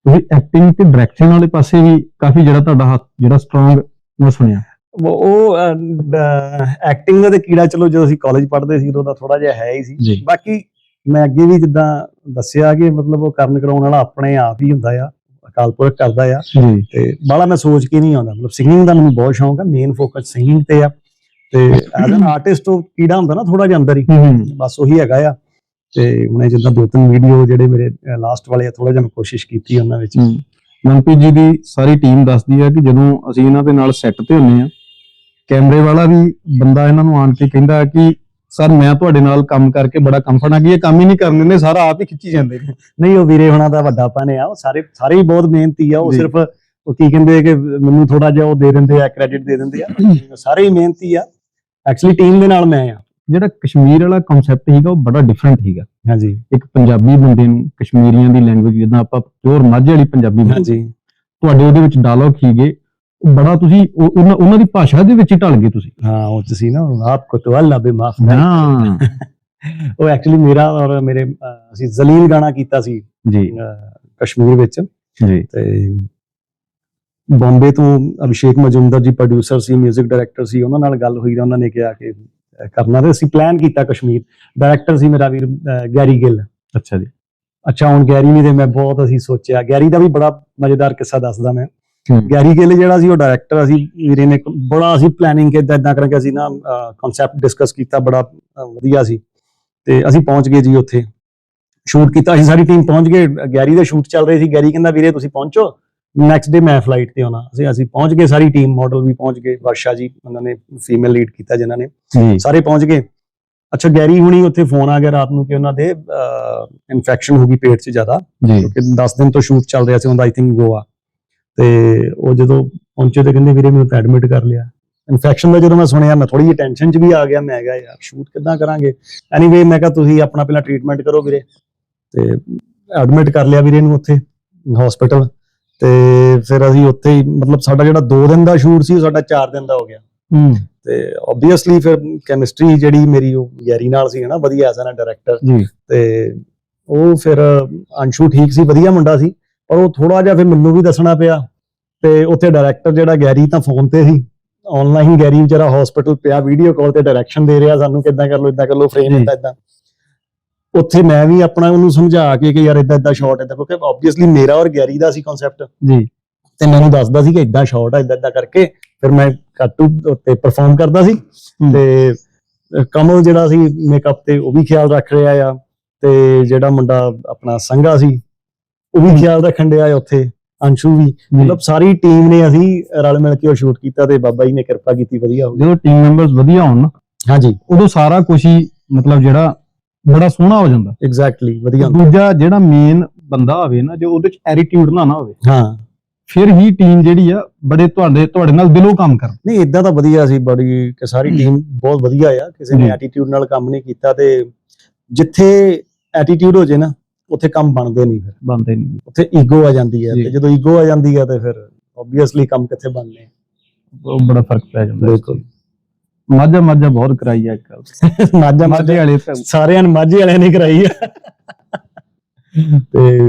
Speaker 2: ਤੁਸੀਂ ਐਕਟਿੰਗ ਤੇ ਡਾਇਰੈਕਸ਼ਨ ਵਾਲੇ ਪਾਸੇ ਵੀ ਕਾਫੀ ਜਿਹੜਾ ਤੁਹਾਡਾ ਹੱਥ ਜਿਹੜਾ ਸਟਰੋਂਗ ਮੈਂ ਸੁਣਿਆ।
Speaker 1: ਉਹ- ਐਕਟਿੰਗ ਦਾ ਤੇ ਕੀੜਾ ਚਲੋ ਜਦੋਂ ਅਸੀਂ ਕਾਲਜ ਪੜ੍ਹਦੇ ਸੀ ਉਦੋਂ ਦਾ ਥੋੜਾ ਜਿਹਾ ਹੈ ਹੀ ਸੀ। ਬਾਕੀ ਮੈਂ ਅੱਗੇ ਵੀ ਜਿੱਦਾਂ ਦੱਸਿਆ ਕਿ ਮਤਲਬ ਉਹ ਕਰਨ ਕਰਾਉਣ ਵਾਲਾ ਆਪਣੇ ਆਪ ਹੀ ਹੁੰਦਾ ਆ ਅਕਾਲ ਪੁਰਖ ਕਰਦਾ ਆ। ਤੇ ਬਾਲਾ ਮੈਂ ਸੋਚ ਕੇ ਨਹੀਂ ਆਉਂਦਾ। ਮਤਲਬ ਸਿੰਗਿੰਗ ਦਾ ਮੈਨੂੰ ਬਹੁਤ ਸ਼ੌਂਕ ਆ ਮੇਨ ਫੋਕਸ ਸਿੰਗਿੰਗ ਤੇ ਆ। ਤੇ ਐਜ਼ ਐਨ ਆਰਟਿਸਟ ਉਹ ਕੀੜਾ ਹੁੰਦਾ ਨਾ ਥੋੜਾ ਜਿਹਾ ਅੰਦਰ ਹੀ। ਬਸ ਉਹੀ ਹੈਗਾ ਆ। ਤੇ ਹੁਣੇ ਜਿੱਦਾਂ ਦੋ ਤਿੰਨ ਵੀਡੀਓ ਜਿਹੜੇ ਮੇਰੇ ਲਾਸਟ ਵਾਲੇ ਆ ਥੋੜਾ ਜਿਹਾ ਮੈਂ ਕੋਸ਼ਿਸ਼ ਕੀਤੀ ਉਹਨਾਂ ਵਿੱਚ।
Speaker 2: ਮਨਪ੍ਰੀਤ ਜੀ ਦੀ ਸਾਰੀ ਟੀਮ ਦੱਸਦੀ ਹੈ ਕਿ ਜਦੋਂ ਅਸੀਂ ਇਹਨਾਂ ਦੇ ਨਾਲ ਸੈੱਟ ਤੇ ਹੁੰਨੇ ਆ ਕੈਮਰੇ ਵਾਲਾ ਵੀ ਬੰਦਾ ਇਹਨਾਂ ਨੂੰ ਆਣ ਕੇ ਕਹਿੰਦਾ ਕਿ ਸਰ ਮੈਂ ਤੁਹਾਡੇ ਨਾਲ ਕੰਮ ਕਰਕੇ ਬੜਾ ਕੰਫਰਟ ਆ ਕਿ ਇਹ ਕੰਮ ਹੀ ਨਹੀਂ ਕਰਨ ਦਿੰਦੇ ਸਾਰਾ ਆਪ ਹੀ ਖਿੱਚੀ ਜਾਂਦੇ ਨੇ।
Speaker 1: ਨਹੀਂ ਉਹ ਵੀਰੇ ਹੁਣਾਂ ਦਾ ਵੱਡਾ ਪਨ ਆ ਉਹ ਸਾਰੇ ਸਾਰੇ ਹੀ ਬਹੁਤ ਮਿਹਨਤੀ ਆ ਉਹ। ਸਿਰਫ ਉਹ ਕੀ ਕਹਿੰਦੇ ਕਿ ਮੈਨੂੰ ਥੋੜਾ ਜਿਹਾ ਉਹ ਦੇ ਦਿੰਦੇ ਆ ਕ੍ਰੈਡਿਟ ਦੇ ਦਿੰਦੇ ਆ ਸਾਰੇ ਹੀ ਮਿਹਨਤੀ ਆ। ਐਕਚੁਅਲੀ ਟੀਮ ਦੇ ਨਾਲ ਮੈਂ ਆ।
Speaker 2: ਜਿਹੜਾ ਕਸ਼ਮੀਰ ਵਾਲਾ ਕਨਸੈਪਟ ਸੀਗਾ ਉਹ ਬੜਾ ਡਿਫਰੈਂਟ ਸੀਗਾ।
Speaker 1: ਹਾਂਜੀ।
Speaker 2: ਇੱਕ ਪੰਜਾਬੀ ਬੰਦੇ ਨੂੰ ਕਸ਼ਮੀਰੀਆਂ ਦੀ ਲੈਂਗੁਏਜ ਜਿੱਦਾਂ ਆਪਾਂ ਪਿਓਰ ਮਾਝੇ ਵਾਲੀ ਪੰਜਾਬੀ
Speaker 1: ਹਾਂਜੀ।
Speaker 2: ਤੁਹਾਡੇ ਉਹਦੇ ਵਿੱਚ ਡਾਇਲੌਗ ਉਹ ਬੜਾ ਤੁਸੀਂ ਉਹ- ਉਹਨਾਂ ਉਹਨਾਂ ਦੀ ਭਾਸ਼ਾ ਦੇ ਵਿੱਚ ਹੀ ਢਲ ਗਏ ਤੁਸੀਂ।
Speaker 1: ਹਾਂ ਉਹ ਤੁਸੀਂ ਨਾ ਆਪਕੋ ਤੋਂ ਅੱਲਾ ਬੇ ਮਾਫ
Speaker 2: ਹਾਂ
Speaker 1: ਉਹ ਐਕਚੁਅਲੀ ਮੇਰਾ ਔਰ ਮੇਰੇ ਅਹ, ਅਸੀਂ ਜ਼ਲੀਲ ਗਾਣਾ ਕੀਤਾ ਸੀ
Speaker 2: ਜੀ।
Speaker 1: ਅਹ, ਕਸ਼ਮੀਰ ਵਿੱਚ।
Speaker 2: ਜੀ।
Speaker 1: ਤੇ ਬੰਬੇ ਤੋਂ ਅਭਿਸ਼ੇਕ ਮਜੁਮਦਰ ਜੀ ਪ੍ਰੋਡਿਊਸਰ ਸੀ 뮤직 ਡਾਇਰੈਕਟਰ ਸੀ ਉਹਨਾਂ ਨਾਲ ਗੱਲ ਹੋਈ ਤਾਂ ਉਹਨਾਂ ਨੇ ਕਿਹਾ ਕਿ ਅਹ, ਕਰਨਾ ਤੇ ਅਸੀਂ ਪਲਾਨ ਕੀਤਾ ਕਸ਼ਮੀਰ। ਡਾਇਰੈਕਟਰ ਸੀ ਮੇਰਾ ਵੀਰ ਅਹ, ਗੈਰੀ ਗਿੱਲ।
Speaker 2: ਅੱਛਾ ਜੀ।
Speaker 1: ਅੱਛਾ ਹੁਣ ਗੈਰੀ ਨਹੀਂ ਤੇ ਮੈਂ ਬਹੁਤ ਅਸੀਂ ਸੋਚਿਆ। ਗੈਰੀ ਦਾ ਵੀ ਬੜਾ ਮਜ਼ੇਦਾਰ ਕਿੱਸਾ ਦੱਸਦਾ ਮੈਂ। ਗੈਰੀ ਗਿੱਲ ਜਿਹੜਾ ਸੀ ਉਹ ਡਾਇਰੈਕਟਰ ਅਸੀਂ ਵੀਰੇ ਨੇ ਬੜਾ ਅਸੀਂ ਪਲੈਨਿੰਗ ਕੀਤਾ ਇਦਾਂ ਕਰਕੇ ਅਸੀਂ ਨਾ ਕਨਸੈਪਟ ਡਿਸਕਸ ਕੀਤਾ ਬੜਾ ਵਧੀਆ ਸੀ। ਤੇ ਅਸੀਂ ਪਹੁੰਚ ਗਏ ਜੀ ਉੱਥੇ। ਸ਼ੂਟ ਕੀਤਾ ਅਸੀਂ ਸਾਰੀ ਟੀਮ ਪਹੁੰਚ ਗਏ। ਗੈਰੀ ਦਾ ਸ਼ੂਟ ਚੱਲ ਰਹੀ ਸੀ। ਗੈਰੀ ਕਹਿੰਦਾ ਵੀਰੇ ਤੁਸੀਂ ਪਹੁੰਚੋ। ਨੈਕਸਟ ਡੇ ਮੈਂ ਫਲਾਈਟ ਤੇ ਆਉਣਾ। ਅਸੀਂ ਅਸੀਂ ਪਹੁੰਚ ਗਏ ਸਾਰੀ ਟੀਮ ਮਾਡਲ ਵੀ ਪਹੁੰਚ ਗਏ। ਵਰਸ਼ਾ ਜੀ ਉਹਨਾਂ ਨੇ ਫੀਮੇਲ ਲੀਡ ਕੀਤਾ ਜਿਨ੍ਹਾਂ ਨੇ। ਸਾਰੇ ਪਹੁੰਚ ਗਏ। ਅੱਛਾ ਗੈਰੀ ਹੁਣੀ ਉੱਥੇ ਫੋਨ ਆ ਗਿਆ ਰਾਤ ਨੂੰ ਕਿ ਉਹਨਾਂ ਦੇ ਇਨਫੈਕਸ਼ਨ ਹੋ ਗਈ ਪੇਟ 'ਚ ਜ਼ਿਆਦਾ। ਕਿਉਂਕਿ 10 ਦਿਨ ਤੋਂ ਸ਼ੂਟ ਚੱਲ ਰਿਹਾ ਸੀ ਉਹਦਾ ਆਈ ਥਿੰਕ ਗੋਆ ਤੇ ਉਹ ਜਦੋਂ ਪਹੁੰਚੇ ਤੇ ਕਹਿੰਦੇ ਵੀਰੇ ਮੈਨੂੰ ਤਾਂ ਐਡਮਿਟ ਕਰ ਲਿਆ। ਇਨਫੈਕਸ਼ਨ ਦਾ ਜਦੋਂ ਮੈਂ ਸੁਣਿਆ ਮੈਂ ਥੋੜੀ ਜਿਹੀ ਟੈਨਸ਼ਨ 'ਚ ਵੀ ਆ ਗਿਆ ਮੈਂ ਕਿਹਾ ਯਾਰ ਸ਼ੂਟ ਕਿੱਦਾਂ ਕਰਾਂਗੇ? ਐਨੀਵੇ ਮੈਂ ਕਿਹਾ ਤੁਸੀਂ ਆਪਣਾ ਪਹਿਲਾਂ ਟ੍ਰੀਟਮੈਂਟ ਕਰੋ ਵੀਰੇ। ਤੇ ਐਡਮਿਟ ਕਰ ਲਿਆ ਵੀਰੇ ਨੂੰ ਉੱਥੇ ਹਸਪੀਟਲ ਤੇ ਫਿਰ ਅਸੀਂ ਉੱਥੇ ਹੀ ਮਤਲਬ ਸਾਡਾ ਜਿਹੜਾ 2 ਦਿਨ ਦਾ ਸ਼ੂਟ ਸੀ ਉਹ ਸਾਡਾ 4 ਦਿਨ ਦਾ ਹੋ ਗਿਆ।
Speaker 2: ਹੂੰ।
Speaker 1: ਤੇ ਆਬਵੀਅਸਲੀ ਫਿਰ ਕੈਮਿਸਟਰੀ ਜਿਹੜੀ ਮੇਰੀ ਉਹ ਗੈਰੀ ਨਾਲ ਸੀ ਹਨਾ ਵਧੀਆ ਐਜ਼ ਐਨ ਡਾਇਰੈਕਟਰ
Speaker 2: ਜੀ।
Speaker 1: ਤੇ ਉਹ ਫਿਰ ਅੰਸ਼ੂ ਠੀਕ ਸੀ ਵਧੀਆ ਮੁੰਡਾ ਸੀ। ਪਰ ਉਹ ਥੋੜਾ ਜਿਹਾ ਫਿਰ ਮੈਨੂੰ ਵੀ ਦੱਸਣਾ ਪਿਆ ਤੇ ਉੱਥੇ ਡਾਇਰੈਕਟਰ ਜਿਹੜਾ ਗੈਰੀ ਤਾਂ ਫੋਨ ਤੇ ਸੀ ਆਨਲਾਈਨ ਗੈਰੀ ਵਿਚਾਰਾ ਹਸਪੀਟਲ ਪਿਆ ਵੀਡੀਓ ਕਾਲ ਤੇ ਡਾਇਰੈਕਸ਼ਨ ਦੇ ਰਿਹਾ ਸਾਨੂੰ ਕਿੱਦਾਂ ਕਰ ਲੋ ਇਦਾਂ ਕਰ ਲੋ ਫਰੇਮ। ਇਦਾਂ ਇਦਾਂ। ਉੱਥੇ ਮੈਂ ਵੀ ਆਪਣਾ ਉਹਨੂੰ ਸਮਝਾ ਕੇ ਕਿ ਯਾਰ ਇਦਾਂ ਇਦਾਂ ਸ਼ਾਟ ਇਦਾਂ ਕਿਉਂਕਿ ਆਬਵੀਅਸਲੀ ਮੇਰਾ ਔਰ ਗੈਰੀ ਦਾ ਸੀ ਕਨਸੈਪਟ
Speaker 2: ਜੀ।
Speaker 1: ਤੇ ਮੈਨੂੰ ਦੱਸਦਾ ਸੀ ਕਿ ਇਦਾਂ ਸ਼ਾਟ ਆ ਇਦਾਂ ਇਦਾਂ ਕਰਕੇ ਫਿਰ ਮੈਂ ਕੱਟੂ ਉੱਤੇ ਪਰਫਾਰਮ ਕਰਦਾ ਸੀ। ਤੇ ਕਮਲ ਜਿਹੜਾ ਸੀ ਮੇਕਅਪ ਤੇ ਉਹ ਵੀ ਖਿਆਲ ਰੱਖ ਰਿਹਾ ਆ। ਤੇ ਜਿਹੜਾ ਮੁੰਡਾ ਆਪਣਾ ਸੰਘਾ ਸੀ ਉਹ ਵੀ ਖਿਆਲ ਰੱਖਣ ਡਿਆ ਉੱਥੇ ਅੰਸ਼ੂ ਵੀ। ਮਤਲਬ ਸਾਰੀ ਟੀਮ ਨੇ ਅਸੀਂ ਰਲ ਮਿਲ ਕੇ ਉਹ ਸ਼ੂਟ ਕੀਤਾ ਤੇ ਬਾਬਾ ਜੀ ਨੇ ਕਿਰਪਾ ਕੀਤੀ ਵਧੀਆ ਹੋ ਗਿਆ
Speaker 2: ਜਦੋਂ ਟੀਮ ਮੈਂਬਰਸ ਵਧੀਆ ਹੋਣ ਨਾ
Speaker 1: ਹਾਂਜੀ।
Speaker 2: ਉਦੋਂ ਸਾਰਾ ਕੁਝ ਹੀ ਮਤਲਬ ਜਿਹੜਾ ਬੜਾ ਸੋਹਣਾ ਹੋ ਜਾਂਦਾ।
Speaker 1: ਐਗਜ਼ੈਕਟਲੀ ਵਧੀਆ।
Speaker 2: ਦੂਜਾ ਜਿਹੜਾ ਮੇਨ ਬੰਦਾ ਹੋਵੇ ਨਾ ਜੋ ਉਹਦੇ ਚ ਐਟੀਟਿਊਡ ਨਾ ਨਾ ਹੋਵੇ
Speaker 1: ਹਾਂ।
Speaker 2: ਫਿਰ ਹੀ ਟੀਮ ਜਿਹੜੀ ਆ ਬੜੇ ਤੁਹਾਡੇ ਤੁਹਾਡੇ ਨਾਲ ਦਿਲੋਂ ਕੰਮ ਕਰ
Speaker 1: ਨਹੀਂ ਇਦਾਂ ਤਾਂ ਵਧੀਆ ਸੀ ਬੜੀ ਕਿ ਸਾਰੀ ਟੀਮ ਬਹੁਤ ਵਧੀਆ ਆ। ਕਿਸੇ ਨੇ। ਐਟੀਟਿਊਡ ਨਾਲ ਕੰਮ ਨਹੀਂ ਕੀਤਾ ਤੇ ਜਿੱਥੇ ਐਟੀਟਿਊਡ ਹੋ ਜੇ ਨਾ ਉੱਥੇ ਕੰਮ ਬਣਦੇ ਨਹੀਂ ਫਿਰ
Speaker 2: ਬੰਦੇ ਨਹੀਂ
Speaker 1: ਉੱਥੇ ਈਗੋ ਆ ਜਾਂਦੀ ਹੈ। ਤੇ ਜਦੋਂ ਈਗੋ ਆ ਜਾਂਦੀ ਹੈ ਤੇ ਫਿਰ ਆਬਵੀਅਸਲੀ ਕੰਮ ਕਿੱਥੇ ਬਣਨੇ।
Speaker 2: ਉਹ ਬੜਾ ਫ਼ਰਕ ਪੈ ਜਾਂਦਾ
Speaker 1: ਬਿਲਕੁਲ।
Speaker 2: ਮਾਝਾ ਮਾਝਾ ਬਹੁਤ ਕਰਾਈ ਆ ਇੱਕ
Speaker 1: ਮਾਝਾ
Speaker 2: ਮਾਝੇ ਵਾਲੇ
Speaker 1: ਸਾਰਿਆਂ ਨੇ ਮਾਝੇ ਵਾਲਿਆਂ ਨੇ ਕਰਾਈ ਆ ਤੇ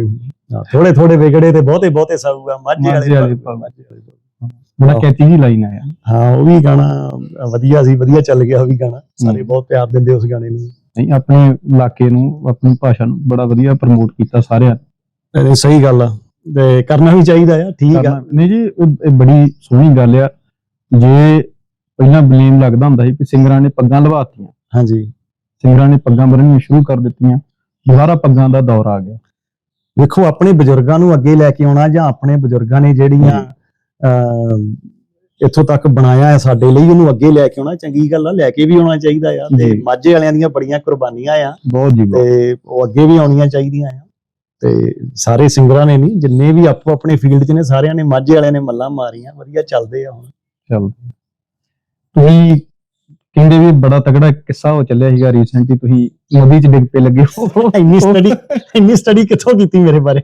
Speaker 1: ਥੋੜੇ ਥੋੜੇ ਵਿਗੜੇ ਤੇ ਬਹੁਤੇ ਬਹੁਤੇ ਸਾਊਗਾ ਮਾਝੇ ਵਾਲੇ ਮਾਝੇ ਵਾਲੇ।
Speaker 2: ਬੜਾ। ਕੈਚੀ ਜੀ ਲਾਈਨ ਆਇਆ
Speaker 1: ਹਾਂ ਉਹ ਵੀ ਗਾਣਾ ਵਧੀਆ ਸੀ ਵਧੀਆ ਚੱਲ ਗਿਆ ਉਹ ਵੀ ਗਾਣਾ। ਸਾਰੇ। ਬਹੁਤ ਪਿਆਰ ਦਿੰਦੇ ਉਸ ਗਾਣੇ ਨੂੰ।
Speaker 2: ਨਹੀਂ ਆਪਣੇ ਇਲਾਕੇ ਨੂੰ ਆਪਣੀ ਭਾਸ਼ਾ ਨੂੰ ਬੜਾ ਵਧੀਆ ਪ੍ਰਮੋਟ ਕੀਤਾ ਸਾਰਿਆਂ ਨੇ।
Speaker 1: ਸਹੀ ਗੱਲ ਆ। ਤੇ ਕਰਨਾ ਵੀ ਚਾਹੀਦਾ ਆ ਠੀਕ ਆ।
Speaker 2: ਨਹੀਂ ਜੀ ਇਹ ਬੜੀ ਸੋਹਣੀ ਗੱਲ ਆ। ਜੇ ਪਹਿਲਾਂ ਬਲੇਮ ਲੱਗਦਾ ਹੁੰਦਾ ਸੀ ਕਿ ਸਿੰਗਰਾਂ ਨੇ ਪੱਗਾਂ ਲਵਾਤੀਆਂ।
Speaker 1: ਹਾਂਜੀ।
Speaker 2: ਸਿੰਗਰਾਂ ਨੇ ਪੱਗਾਂ ਬੰਨ੍ਹਣੀਆਂ ਸ਼ੁਰੂ ਕਰ ਦਿੱਤੀਆਂ। ਦੁਬਾਰਾ ਪੱਗਾਂ ਦਾ ਦੌਰ ਆ ਗਿਆ।
Speaker 1: ਵੇਖੋ ਆਪਣੇ ਬਜ਼ੁਰਗਾਂ ਨੂੰ ਅੱਗੇ ਲੈ ਕੇ ਆਉਣਾ ਜਾਂ ਆਪਣੇ ਬਜ਼ੁਰਗਾਂ ਨੇ ਜਿਹੜੀਆਂ ਇੱਥੋਂ ਤੱਕ ਬਣਾਇਆ ਹੈ ਸਾਡੇ ਲਈ ਉਹਨੂੰ ਅੱਗੇ ਲੈ ਕੇ ਆਉਣਾ ਚੰਗੀ ਗੱਲ ਆ ਲੈ ਕੇ ਵੀ ਆਉਣਾ ਚਾਹੀਦਾ ਆ ਤੇ। ਮਾਝੇ ਵਾਲਿਆਂ ਦੀਆਂ ਬੜੀਆਂ ਕੁਰਬਾਨੀਆਂ ਆ
Speaker 2: ਬਹੁਤ ਜੀ
Speaker 1: ਤੇ ਉਹ ਅੱਗੇ ਵੀ ਆਉਣੀਆਂ ਚਾਹੀਦੀਆਂ ਆ। ਤੇ ਸਾਰੇ ਸਿੰਗਰਾਂ ਨੇ ਨਹੀਂ ਜਿੰਨੇ ਵੀ ਆਪੋ ਆਪਣੇ ਫੀਲਡ 'ਚ ਨੇ ਸਾਰਿਆਂ ਨੇ ਮਾਝੇ ਵਾਲਿਆਂ ਨੇ ਮੱਲਾਂ ਮਾਰੀਆਂ ਵਧੀਆ ਚੱਲਦੇ ਆ ਹੁਣ।
Speaker 2: ਚੱਲ ਤੁਸੀਂ ਕਹਿੰਦੇ ਵੀ ਬੜਾ ਤਗੜਾ ਕਿੱਸਾ ਹੋ ਚੱਲਿਆ ਸੀਗਾ ਰੀਸੈਂਟਲੀ ਤੁਸੀਂ ਨਦੀ 'ਚ ਡਿੱਗ ਪਏ ਲੱਗੇ ਹੋ।
Speaker 1: ਇੰਨੀ ਸਟੱਡੀ ਇੰਨੀ ਸਟੱਡੀ ਕਿੱਥੋਂ ਕੀਤੀ ਮੇਰੇ ਬਾਰੇ?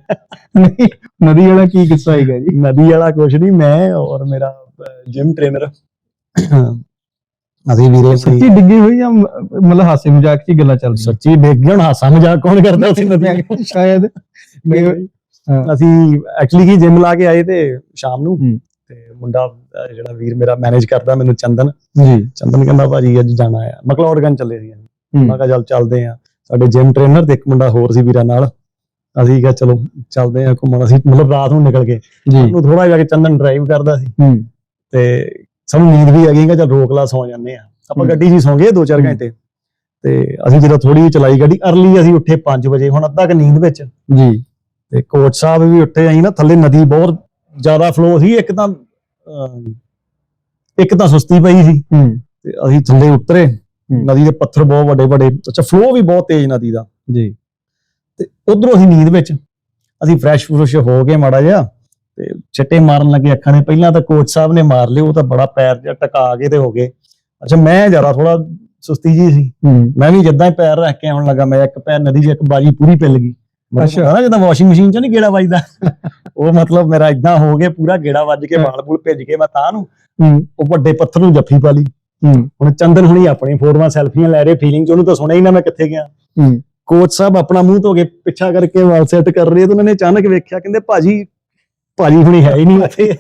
Speaker 2: ਨਹੀਂ ਨਦੀ ਵਾਲਾ ਕੀ ਕਿੱਸਾ ਹੈਗਾ ਜੀ?
Speaker 1: ਨਦੀ ਵਾਲਾ ਕੁਛ ਨਹੀਂ ਮੈਂ ਔਰ ਮੇਰਾ ਜਿਮ ਟ੍ਰੇਨਰ ਅਸੀਂ ਵੀਰੇ
Speaker 2: ਸੱਚੀ ਡਿੱਗੀ ਹੋਈ ਜਾਂ ਮਤਲਬ ਹਾਸੇ ਮਜ਼ਾਕ 'ਚ ਗੱਲਾਂ ਚੱਲਦੀਆਂ?
Speaker 1: ਸੱਚੀ ਡਿੱਗ ਹੁਣ ਹਾਸਾ ਮਜ਼ਾਕ ਕੌਣ ਕਰਦਾ ਸੀ ਨਦੀ
Speaker 2: ਸ਼ਾਇਦ।
Speaker 1: ਅਸੀਂ ਐਕਚੁਅਲੀ ਕੀ ਜਿਮ ਲਾ ਕੇ ਆਏ ਤੇ ਸ਼ਾਮ ਨੂੰ। ਤੇ ਮੁੰਡਾ ਅਹ ਜਿਹੜਾ ਵੀਰ ਮੇਰਾ ਮੈਨੇਜ ਕਰਦਾ ਮੈਨੂੰ ਚੰਦਨ।
Speaker 2: ਜੀ।
Speaker 1: ਚੰਦਨ ਕਹਿੰਦਾ ਭਾਜੀ ਅੱਜ ਜਾਣਾ ਆ। ਮਕਲੌੜਗੰਜ ਚੱਲੇ ਸੀ
Speaker 2: ਹੂੰ।
Speaker 1: ਮੈਂ ਕਿਹਾ ਚੱਲ ਚੱਲਦੇ ਆ। ਸਾਡੇ ਜਿਮ ਟ੍ਰੇਨਰ ਤੇ ਇੱਕ ਮੁੰਡਾ ਹੋਰ ਸੀ ਵੀਰਾਂ ਨਾਲ। ਅਸੀਂ ਕਿਹਾ ਚਲੋ ਚੱਲਦੇ ਆ ਘੁੰਮਣ। ਅਸੀਂ ਮਤਲਬ ਰਾਤ ਨੂੰ ਨਿਕਲ ਗਏ।
Speaker 2: ਜੀ।
Speaker 1: ਉਹਨੂੰ ਥੋੜਾ ਜਿਹਾ ਕਿ ਚੰਦਨ ਡਰਾਈਵ ਕਰਦਾ ਸੀ।
Speaker 2: ਹੂੰ।
Speaker 1: ਤੇ ਸਾਨੂੰ ਨੀਂਦ ਵੀ ਆ ਗਈ ਕਿ ਚੱਲ ਰੋਕ ਲਾ ਸੌ ਜਾਂਦੇ ਆ। ਆਪਾਂ
Speaker 2: ਹੂੰ।
Speaker 1: ਗੱਡੀ 'ਚ ਹੀ ਸੌਂ ਗਏ 2-4
Speaker 2: ਹੂੰ।
Speaker 1: ਘੰਟੇ। ਤੇ ਅਸੀਂ ਜਦੋਂ ਥੋੜੀ ਚਲਾਈ ਗੱਡੀ ਅਰਲੀ ਅਸੀਂ ਉੱਠੇ 5 ਵਜੇ ਹੁਣ ਅੱਧਾ ਕ ਨੀਂਦ ਵਿੱਚ।
Speaker 2: ਜੀ।
Speaker 1: ਤੇ ਕੋਚ ਸਾਹਿਬ ਵੀ ਉੱਠੇ ਅਸੀਂ ਨਾ ਥੱਲੇ ਨਦੀ ਬਹੁਤ ਜ਼ਿਆਦਾ ਫਲੋ ਸੀ ਇੱਕ ਤਾਂ ਇੱਕ ਤਾਂ ਸੁਸਤੀ ਪਈ ਸੀ। ਤੇ ਅਸੀਂ ਥੱਲੇ ਉਤਰੇ ਨਦੀ ਦੇ ਪੱਥਰ ਬਹੁਤ ਵੱਡੇ ਵੱਡੇ ਅੱਛਾ ਫਲੋ ਵੀ ਬਹੁਤ ਤੇਜ਼ ਨਦੀ ਦਾ।
Speaker 2: ਜੀ।
Speaker 1: ਤੇ ਉਧਰੋਂ ਅਸੀਂ ਨੀਂਦ ਵਿੱਚ ਅਸੀਂ ਫਰੈਸ਼ ਫਰੁਸ਼ ਹੋ ਕੇ ਮਾੜਾ ਜਿਹਾ ਤੇ ਛਿੱਟੇ ਮਾਰਨ ਲੱਗੇ ਅੱਖਾਂ ਦੇ। ਪਹਿਲਾਂ ਤਾਂ ਕੋਚ ਸਾਹਿਬ ਨੇ ਮਾਰ ਲਿਓ ਉਹ ਤਾਂ ਬੜਾ ਪੈਰ ਜਿਹਾ ਟਕਾ ਕੇ ਤੇ ਹੋ ਗਏ। ਅੱਛਾ ਮੈਂ ਜ਼ਿਆਦਾ ਥੋੜਾ ਸੁਸਤੀ ਜੀ ਸੀ। ਮੈਂ ਵੀ ਜਿੱਦਾਂ ਹੀ ਪੈਰ ਰੱਖ ਕੇ ਆਉਣ ਲੱਗਾ ਮੈਂ ਇੱਕ ਪੈਰ ਨਦੀ 'ਚ ਇੱਕ ਬਾਜੀ ਪੂਰੀ ਪਿੱਲ ਗਈ।
Speaker 2: ਅੱਛਾ।
Speaker 1: ਅੱਛਾ ਨਾ ਜਦੋਂ ਵਾਸ਼ਿੰਗ ਮਸ਼ੀਨ 'ਚ ਨਹੀਂ ਗੇੜਾ ਵੱਜਦਾ। ਉਹ ਮਤਲਬ ਮੇਰਾ ਇਦਾਂ ਹੋ ਗਿਆ ਪੂਰਾ ਗੇੜਾ ਵੱਜ ਕੇ। ਵਾਲ ਬੂਲ ਭਿੱਜ ਕੇ ਮੈਂ ਤਾਂ ਨੂੰ। ਉਹ ਵੱਡੇ ਪੱਥਰ ਨੂੰ ਜੱਫੀ ਪਾ ਲਈ। ਹੁਣ ਚੰਦਨ ਹੁਣੀ ਆਪਣੀ ਫੋਟੋਆਂ ਸੈਲਫੀਆਂ ਲੈ ਰਹੇ ਫੀਲਿੰਗ 'ਚ ਉਹਨੂੰ ਤਾਂ ਸੁਣਿਆ ਹੀ ਨਾ ਮੈਂ ਕਿੱਥੇ ਗਿਆ। ਕੋਚ ਸਾਹਿਬ ਆਪਣਾ ਮੂੰਹ ਧੋ ਕੇ ਪਿੱਛਾ ਕਰਕੇ ਵਾਲ ਸੈੱਟ ਕਰ ਰਹੇ ਤੇ ਉਹਨਾਂ ਨੇ ਅਚਾਨਕ ਵੇਖਿਆ ਕਹਿੰਦੇ ਭਾਜੀ ਭਾਜੀ ਹੁਣੀ ਹੈ ਹੀ ਨਹੀਂ ਉੱਥੇ।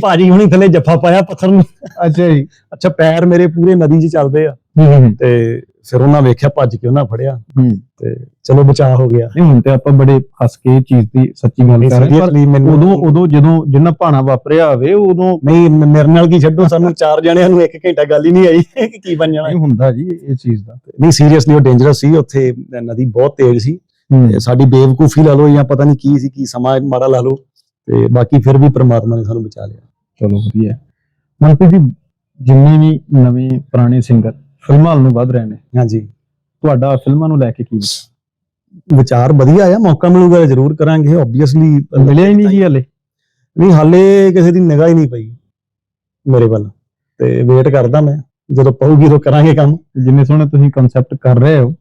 Speaker 1: ਭਾਜੀ ਹੁਣੀ ਥੱਲੇ ਜੱਫਾ ਪਾਇਆ ਪੱਥਰ ਨੂੰ।
Speaker 2: ਅੱਛਾ ਜੀ।
Speaker 1: ਅੱਛਾ ਪੈਰ ਮੇਰੇ ਪੂਰੇ ਨਦੀ 'ਚ ਚੱਲਦੇ ਆ।
Speaker 2: ਹੂੰ।
Speaker 1: ਤੇ ਫਿਰ ਉਹਨਾਂ ਵੇਖਿਆ ਭੱਜ ਕੇ ਉਹਨਾਂ ਫੜਿਆ
Speaker 2: ਹੂੰ।
Speaker 1: ਤੇ ਚਲੋ ਬਚਾਅ ਹੋ ਗਿਆ।
Speaker 2: ਨਹੀਂ ਹੁਣ ਤੇ ਆਪਾਂ ਬੜੇ ਹੱਸ ਕੇ ਇਹ ਚੀਜ਼ ਦੀ ਸੱਚੀ ਗੱਲ ਕਰ ਰਹੇ ਪਰ ਉਦੋਂ ਉਦੋਂ ਜਦੋਂ ਜਿੰਨਾ ਭਾਣਾ ਵਾਪਰਿਆ ਹੋਵੇ ਉਦੋਂ
Speaker 1: ਨਹੀਂ ਮੇਰੇ ਨਾਲ ਕੀ ਛੱਡੋ ਸਾਨੂੰ ਚਾਰ ਜਣਿਆਂ ਨੂੰ ਇੱਕ ਘੰਟਾ ਗੱਲ ਹੀ ਨਹੀਂ ਆਈ ਕਿ ਕੀ ਬਣ ਜਾਣਾ।
Speaker 2: ਨਹੀਂ ਹੁੰਦਾ ਜੀ ਇਹ ਚੀਜ਼ ਦਾ।
Speaker 1: ਨਹੀਂ ਸੀਰੀਅਸਲੀ ਉਹ ਡੇਂਜਰਸ ਸੀ ਉੱਥੇ ਨਦੀ ਬਹੁਤ ਤੇਜ਼ ਸੀ। ਸਾਡੀ ਬੇਵਕੂਫੀ ਲਾ ਲਓ ਜਾਂ ਪਤਾ ਨਹੀਂ ਕੀ ਸੀ ਕੀ ਸਮਾਂ ਮਾੜਾ ਲਾ ਲਓ। ਤੇ ਬਾਕੀ ਫਿਰ ਵੀ ਪ੍ਰਮਾਤਮਾ ਨੇ ਸਾਨੂੰ ਬਚਾ ਲਿਆ।
Speaker 2: ਚਲੋ ਵਧੀਆ। ਮਨਪ੍ਰੀਤ ਜੀ ਜਿੰਨੇ ਵੀ ਨਵੇਂ ਪੁਰਾਣੇ ਸਿੰਗਰ ਫਿਲਮਾਂ ਵੱਲ ਨੂੰ ਵੱਧ ਰਹੇ ਨੇ।
Speaker 1: ਹਾਂਜੀ।
Speaker 2: ਤੁਹਾਡਾ ਫਿਲਮਾਂ ਨੂੰ ਲੈ ਕੇ ਕੀ ਵਿਚਾਰ?
Speaker 1: ਵਧੀਆ ਆ ਮੌਕਾ ਮਿਲੂਗਾ ਜ਼ਰੂਰ ਕਰਾਂਗੇ। ਆਬਵੀਅਸਲੀ
Speaker 2: ਮਿਲਿਆ ਹੀ ਨਹੀਂ ਜੀ ਹਲੇ।
Speaker 1: ਨਹੀਂ ਹਾਲੇ ਕਿਸੇ ਦੀ ਨਿਗਾਹ ਹੀ ਨਹੀਂ ਪਈ ਮੇਰੇ ਵੱਲ। ਤੇ ਵੇਟ ਕਰਦਾ ਮੈਂ। ਜਦੋਂ ਪਊਗੀ ਉਦੋਂ ਕਰਾਂਗੇ ਕੰਮ।
Speaker 2: ਜਿੰਨੇ ਸੋਹਣੇ ਤੁਸੀਂ ਕਨਸੈਪਟ ਕਰ ਰਹੇ ਹੋ।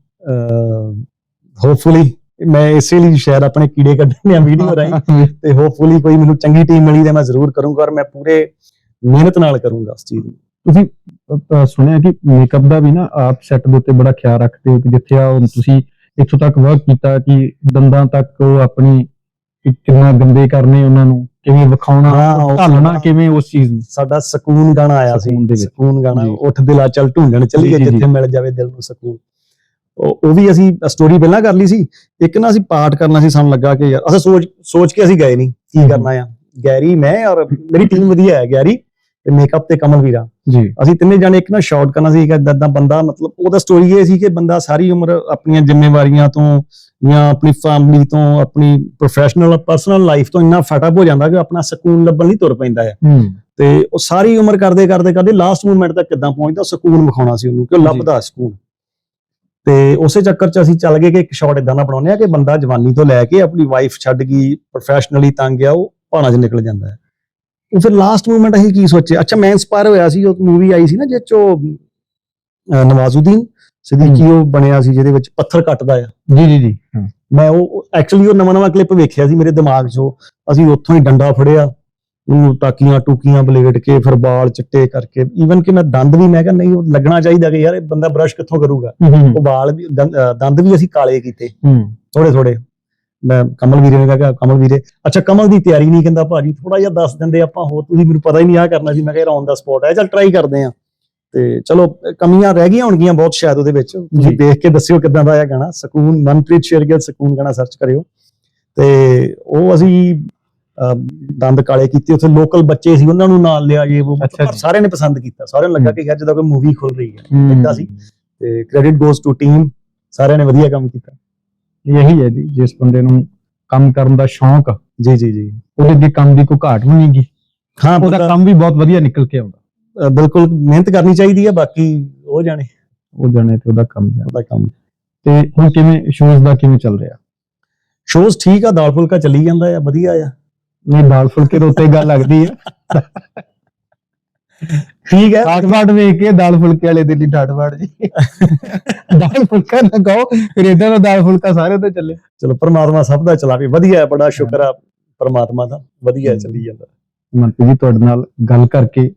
Speaker 1: ਹੋਪਫੁਲੀ ਮੈਂ ਇਸੇ ਲਈ ਸ਼ਾਇਦ ਆਪਣੇ ਕੀੜੇ ਕੱਢਣੇ ਆ ਵੀਡੀਓ ਰਾਹੀਂ। ਤੇ ਹੋਪਫੁਲੀ ਕੋਈ ਮੈਨੂੰ ਚੰਗੀ ਟੀਮ ਮਿਲੀ ਤੇ ਮੈਂ ਜ਼ਰੂਰ ਕਰੂੰਗਾ ਔਰ ਮੈਂ ਪੂਰੇ ਮਿਹਨਤ ਨਾਲ ਕਰੂੰਗਾ ਉਸ ਚੀਜ਼ ਨੂੰ।
Speaker 2: ਤੁਸੀਂ ਸੁਣਿਆ ਕਿ ਮੇਕਅਪ ਦਾ ਵੀ ਨਾ ਆਪ ਸੈੱਟ ਦੇ ਉੱਤੇ ਬੜਾ ਖਿਆਲ ਰੱਖਦੇ ਹੋ ਕਿ ਜਿੱਥੇ ਆ ਤੁਸੀਂ ਇੱਥੋਂ ਤੱਕ ਵਰਕ ਕੀਤਾ ਕਿ ਦੰਦਾਂ ਤੱਕ ਉਹ ਆਪਣੀ ਕਿੰਨਾ ਗੰਦੇ ਕਰਨੇ ਉਹਨਾਂ ਨੂੰ ਕਿਵੇਂ ਵਿਖਾਉਣਾ ਢਾਲਣਾ ਕਿਵੇਂ ਉਸ ਚੀਜ਼ ਨੂੰ?
Speaker 1: ਸਾਡਾ ਸਕੂਨ ਗਾਣਾ ਆਇਆ ਸੀ।
Speaker 2: ਸਕੂਨ
Speaker 1: ਗਾਣਾ। ਉੱਠ ਦਿਲਾ ਚੱਲ ਢੂੰਡਣ ਚੱਲੀਏ ਜਿੱਥੇ। ਮਿਲ ਜਾਵੇ ਦਿਲ ਨੂੰ ਸਕੂਨ। ਉਹ ਵੀ ਅਸੀਂ ਸਟੋਰੀ ਪਹਿਲਾਂ ਕਰ ਲਈ ਸੀ। ਇੱਕ ਨਾ ਅਸੀਂ ਪਾਠ ਕਰਨਾ ਸੀ ਸਾਨੂੰ ਲੱਗਾ ਕਿ ਯਾਰ ਅਸੀਂ ਸੋਚ ਸੋਚ ਕੇ ਅਸੀਂ ਗਏ ਨਹੀਂ ਕੀ। ਕਰਨਾ ਆ? ਗੈਰੀ ਮੈਂ ਔਰ ਮੇਰੀ ਟੀਮ ਵਧੀਆ ਹੈ ਗੈਰੀ। ਤੇ ਮੇਕਅਪ ਤੇ ਕਮਲ ਵੀਰਾ
Speaker 2: ਜੀ।
Speaker 1: ਅਸੀਂ ਤਿੰਨੇ ਜਾਣੇ ਇੱਕ ਨਾ ਸ਼ਾਟ ਕਰਨਾ ਸੀ ਕਿ ਏਦਾਂ ਬੰਦਾ ਮਤਲਬ ਉਹਦਾ ਸਟੋਰੀ ਇਹ ਸੀ ਕਿ ਬੰਦਾ ਸਾਰੀ ਉਮਰ ਆਪਣੀਆਂ ਜ਼ਿੰਮੇਵਾਰੀਆਂ ਤੋਂ ਜਾਂ ਆਪਣੀ ਫੈਮਿਲੀ ਤੋਂ ਆਪਣੀ ਪ੍ਰੋਫੈਸ਼ਨਲ ਪਰਸਨਲ ਲਾਈਫ ਤੋਂ ਇੰਨਾ ਫਟਅਪ ਹੋ ਜਾਂਦਾ ਕਿ ਆਪਣਾ ਸਕੂਨ ਲੱਭਣ ਲਈ ਤੁਰ ਪੈਂਦਾ ਹੈ। ਤੇ ਉਹ ਸਾਰੀ ਉਮਰ ਕਰਦੇ ਕਰਦੇ ਕਰਦੇ ਲਾਸਟ ਮੂਮੈਂਟ ਤੱਕ ਕਿੱਦਾਂ ਪਹੁੰਚਦਾ ਸਕੂਨ ਵਿਖਾਉਣਾ ਸੀ ਉਹਨੂੰ ਕਿ ਉਹ। ਲੱਭਦਾ ਸਕੂਨ। ਤੇ ਉਸੇ ਚੱਕਰ 'ਚ ਅਸੀਂ ਚੱਲ ਗਏ ਕਿ ਇੱਕ ਸ਼ਾਟ ਇਦਾਂ ਦਾ ਬਣਾਉਂਦੇ ਆ ਕਿ ਬੰਦਾ ਜਵਾਨੀ ਤੋਂ ਲੈ ਕੇ ਆਪਣੀ ਵਾਈਫ ਛੱਡ ਗਈ ਪ੍ਰੋਫੈਸ਼ਨਲੀ ਤੰਗ ਆ ਉਹ ਪਹਾੜਾਂ 'ਚ ਨਿਕਲ ਜਾਂਦਾ ਹੈ। ਉਹ ਫਿਰ ਲਾਸਟ ਮੂਮੈਂਟ ਅਸੀਂ ਕੀ ਸੋਚਿਆ ਅੱਛਾ ਮੈਂ ਇੰਸਪਾਇਰ ਹੋਇਆ ਸੀ ਉਹ ਮੂਵੀ ਆਈ ਸੀ ਨਾ ਜਿਹ 'ਚ ਉਹ, ਨਵਾਜ਼ੁਦੀਨ ਸਿੱਦੀਕੀ ਉਹ ਬਣਿਆ ਸੀ ਜਿਹਦੇ ਵਿੱਚ ਪੱਥਰ ਕੱਟਦਾ ਆ।
Speaker 2: ਜੀ ਜੀ ਜੀ।
Speaker 1: ਮੈਂ ਉਹ ਐਕਚੁਅਲੀ ਉਹ ਨਵਾਂ ਨਵਾਂ ਕਲਿੱਪ ਵੇਖਿਆ ਸੀ ਮੇਰੇ ਦਿਮਾਗ 'ਚ ਉਹ। ਅਸੀਂ ਉੱਥੋਂ ਹੀ ਡੰਡਾ ਫੜਿਆ ਉਹਨੂੰ ਟਾਕੀਆਂ ਟੂਕੀਆਂ ਬਲੇਡ ਕੇ ਫਿਰ ਬਾਲ ਚਿੱਟੇ ਕਰਕੇ ਈਵਨ ਕਿ ਮੈਂ ਦੰਦ ਵੀ ਮੈਂ ਕਿਹਾ ਨਹੀਂ ਉਹ ਲੱਗਣਾ ਚਾਹੀਦਾ ਕਿ ਯਾਰ ਇਹ ਬੰਦਾ ਬ੍ਰਸ਼ ਕਿੱਥੋਂ ਕਰੂਗਾ? ਉਹ ਵਾਲ ਵੀ ਦੰਦ ਵੀ ਅਸੀਂ ਕਾਲੇ ਕੀਤੇ। ਥੋੜੇ ਥੋੜੇ ਮੈਂ ਕਮਲ ਵੀਰੇ ਨੇ ਕਿਹਾ ਕਮਲ ਵੀਰੇ ਅੱਛਾ ਕਮਲ ਦੀ ਤਿਆਰੀ ਨਹੀਂ ਕਹਿੰਦਾ ਭਾਜੀ ਥੋੜਾ ਜਿਹਾ ਦੱਸ ਦਿੰਦੇ ਆਪਾਂ ਹੋਰ ਤੁਸੀਂ ਮੈਨੂੰ ਪਤਾ ਹੀ ਨਹੀਂ ਆ ਕਰਨਾ ਸੀ ਮੈਂ ਕਿਹਾ ਔਨ ਦਾ ਸਪੌਟ ਹੈ ਚਲ ਟਰਾਈ ਕਰਦੇ ਆ ਤੇ ਚਲੋ ਕਮੀਆਂ ਰਹਿ ਗਈਆਂ ਹੋਣਗੀਆਂ ਬਹੁਤ ਸ਼ਾਇਦ ਉਹਦੇ ਵਿੱਚ ਤੁਸੀਂ
Speaker 2: ਜੀ।
Speaker 1: ਦੇਖ ਕੇ ਦੱਸਿਓ ਕਿਦਾਂ ਦਾ ਹੈ ਗਾਣਾ ਸਕੂਨ ਮਨਪ੍ਰੀਤ ਸ਼ੇਰਗਿੱਲ ਸਕੂਨ ਗਾਣਾ ਸਰਚ ਕਰਿਓ ਤੇ ਉਹ ਅਸੀਂ ਦੰਦ ਕਾਲੇ ਕੀਤੇ ਉੱਥੇ ਲੋਕਲ ਬੱਚੇ ਸੀ ਉਹਨਾਂ ਨੂੰ ਨਾਲ ਲਿਆ ਜੇ ਉਹ। ਸਾਰਿਆਂ ਨੇ ਪਸੰਦ ਕੀਤਾ ਸਾਰਿਆਂ ਨੂੰ ਲੱਗਾ। ਕਿ ਯਾਰ ਜਿੱਦਾਂ ਕੋਈ ਮੂਵੀ ਖੁੱਲ ਰਹੀ ਹੈ। ਏਦਾਂ ਸੀ। ਤੇ ਕ੍ਰੈਡਿਟ ਗੋਜ਼ ਟੂ ਟੀਮ ਸਾਰਿਆਂ ਨੇ ਵਧੀਆ ਕੰਮ ਕੀਤਾ
Speaker 2: ਇਹੀ ਹੈ ਜੀ ਜਿਸ ਬੰਦੇ ਨੂੰ ਕੰਮ ਕਰਨ ਦਾ ਸ਼ੌਂਕ ਆ,
Speaker 1: ਜੀ ਜੀ ਜੀ।
Speaker 2: ਉਹਦੇ ਅੱਗੇ ਕੰਮ ਦੀ ਕੋਈ ਘਾਟ ਵੀ ਨਹੀਂਗੀ
Speaker 1: ਹਾਂ
Speaker 2: ਉਹਦਾ ਕੰਮ ਵੀ ਬਹੁਤ ਵਧੀਆ ਨਿਕਲ ਕੇ ਆਉਂਦਾ।
Speaker 1: ਅ, ਬਿਲਕੁਲ ਮਿਹਨਤ ਕਰਨੀ ਚਾਹੀਦੀ ਹੈ ਬਾਕੀ ਉਹ ਜਾਣੇ।
Speaker 2: ਉਹ ਜਾਣੇ ਤੇ ਉਹਦਾ ਕੰਮ ਜਾਣੇ।
Speaker 1: ਉਹਦਾ ਕੰਮ।
Speaker 2: ਤੇ ਹੁਣ ਕਿਵੇਂ ਸ਼ੋਜ਼ ਦਾ ਕਿਵੇਂ ਚੱਲ ਰਿਹਾ?
Speaker 1: ਸ਼ੋਜ਼ ਠੀਕ ਆ ਦਾਲ ਫੁਲਕਾ ਚੱਲੀ ਜਾਂਦਾ ਆ ਵਧੀਆ ਆ।
Speaker 2: ਨਹੀਂ ਦਾਲ ਫੁਲਕੇ ਦੇ ਉੱਤੇ ਗੱਲ ਲੱਗਦੀ ਹੈ
Speaker 1: ਠੀਕ ਹੈ
Speaker 2: ਠਾਠਵਾੜ ਵੇਖ ਕੇ ਦਾਲ ਫੁਲਕੇ ਵਾਲੇ ਦੇ ਲਈ ਠਾਠਵਾੜ ਜੀ। ਦਾਲ ਫੁਲਕਾ ਨਾ ਕਹੋ ਫਿਰ ਇਦਾਂ ਦਾ ਦਾਲ ਫੁਲਕਾ ਸਾਰੇ ਤੇ ਚੱਲੇ।
Speaker 1: ਚਲੋ ਪ੍ਰਮਾਤਮਾ ਸਭ ਦਾ ਚਲਾਵੇ। ਵਧੀਆ ਹੈ ਬੜਾ ਸ਼ੁਕਰ ਆ ਪ੍ਰਮਾਤਮਾ ਦਾ। ਵਧੀਆ। ਚੱਲੀ ਜਾਂਦਾ।
Speaker 2: ਮਨਪ੍ਰੀਤ ਜੀ ਤੁਹਾਡੇ ਨਾਲ ਗੱਲ ਕਰਕੇ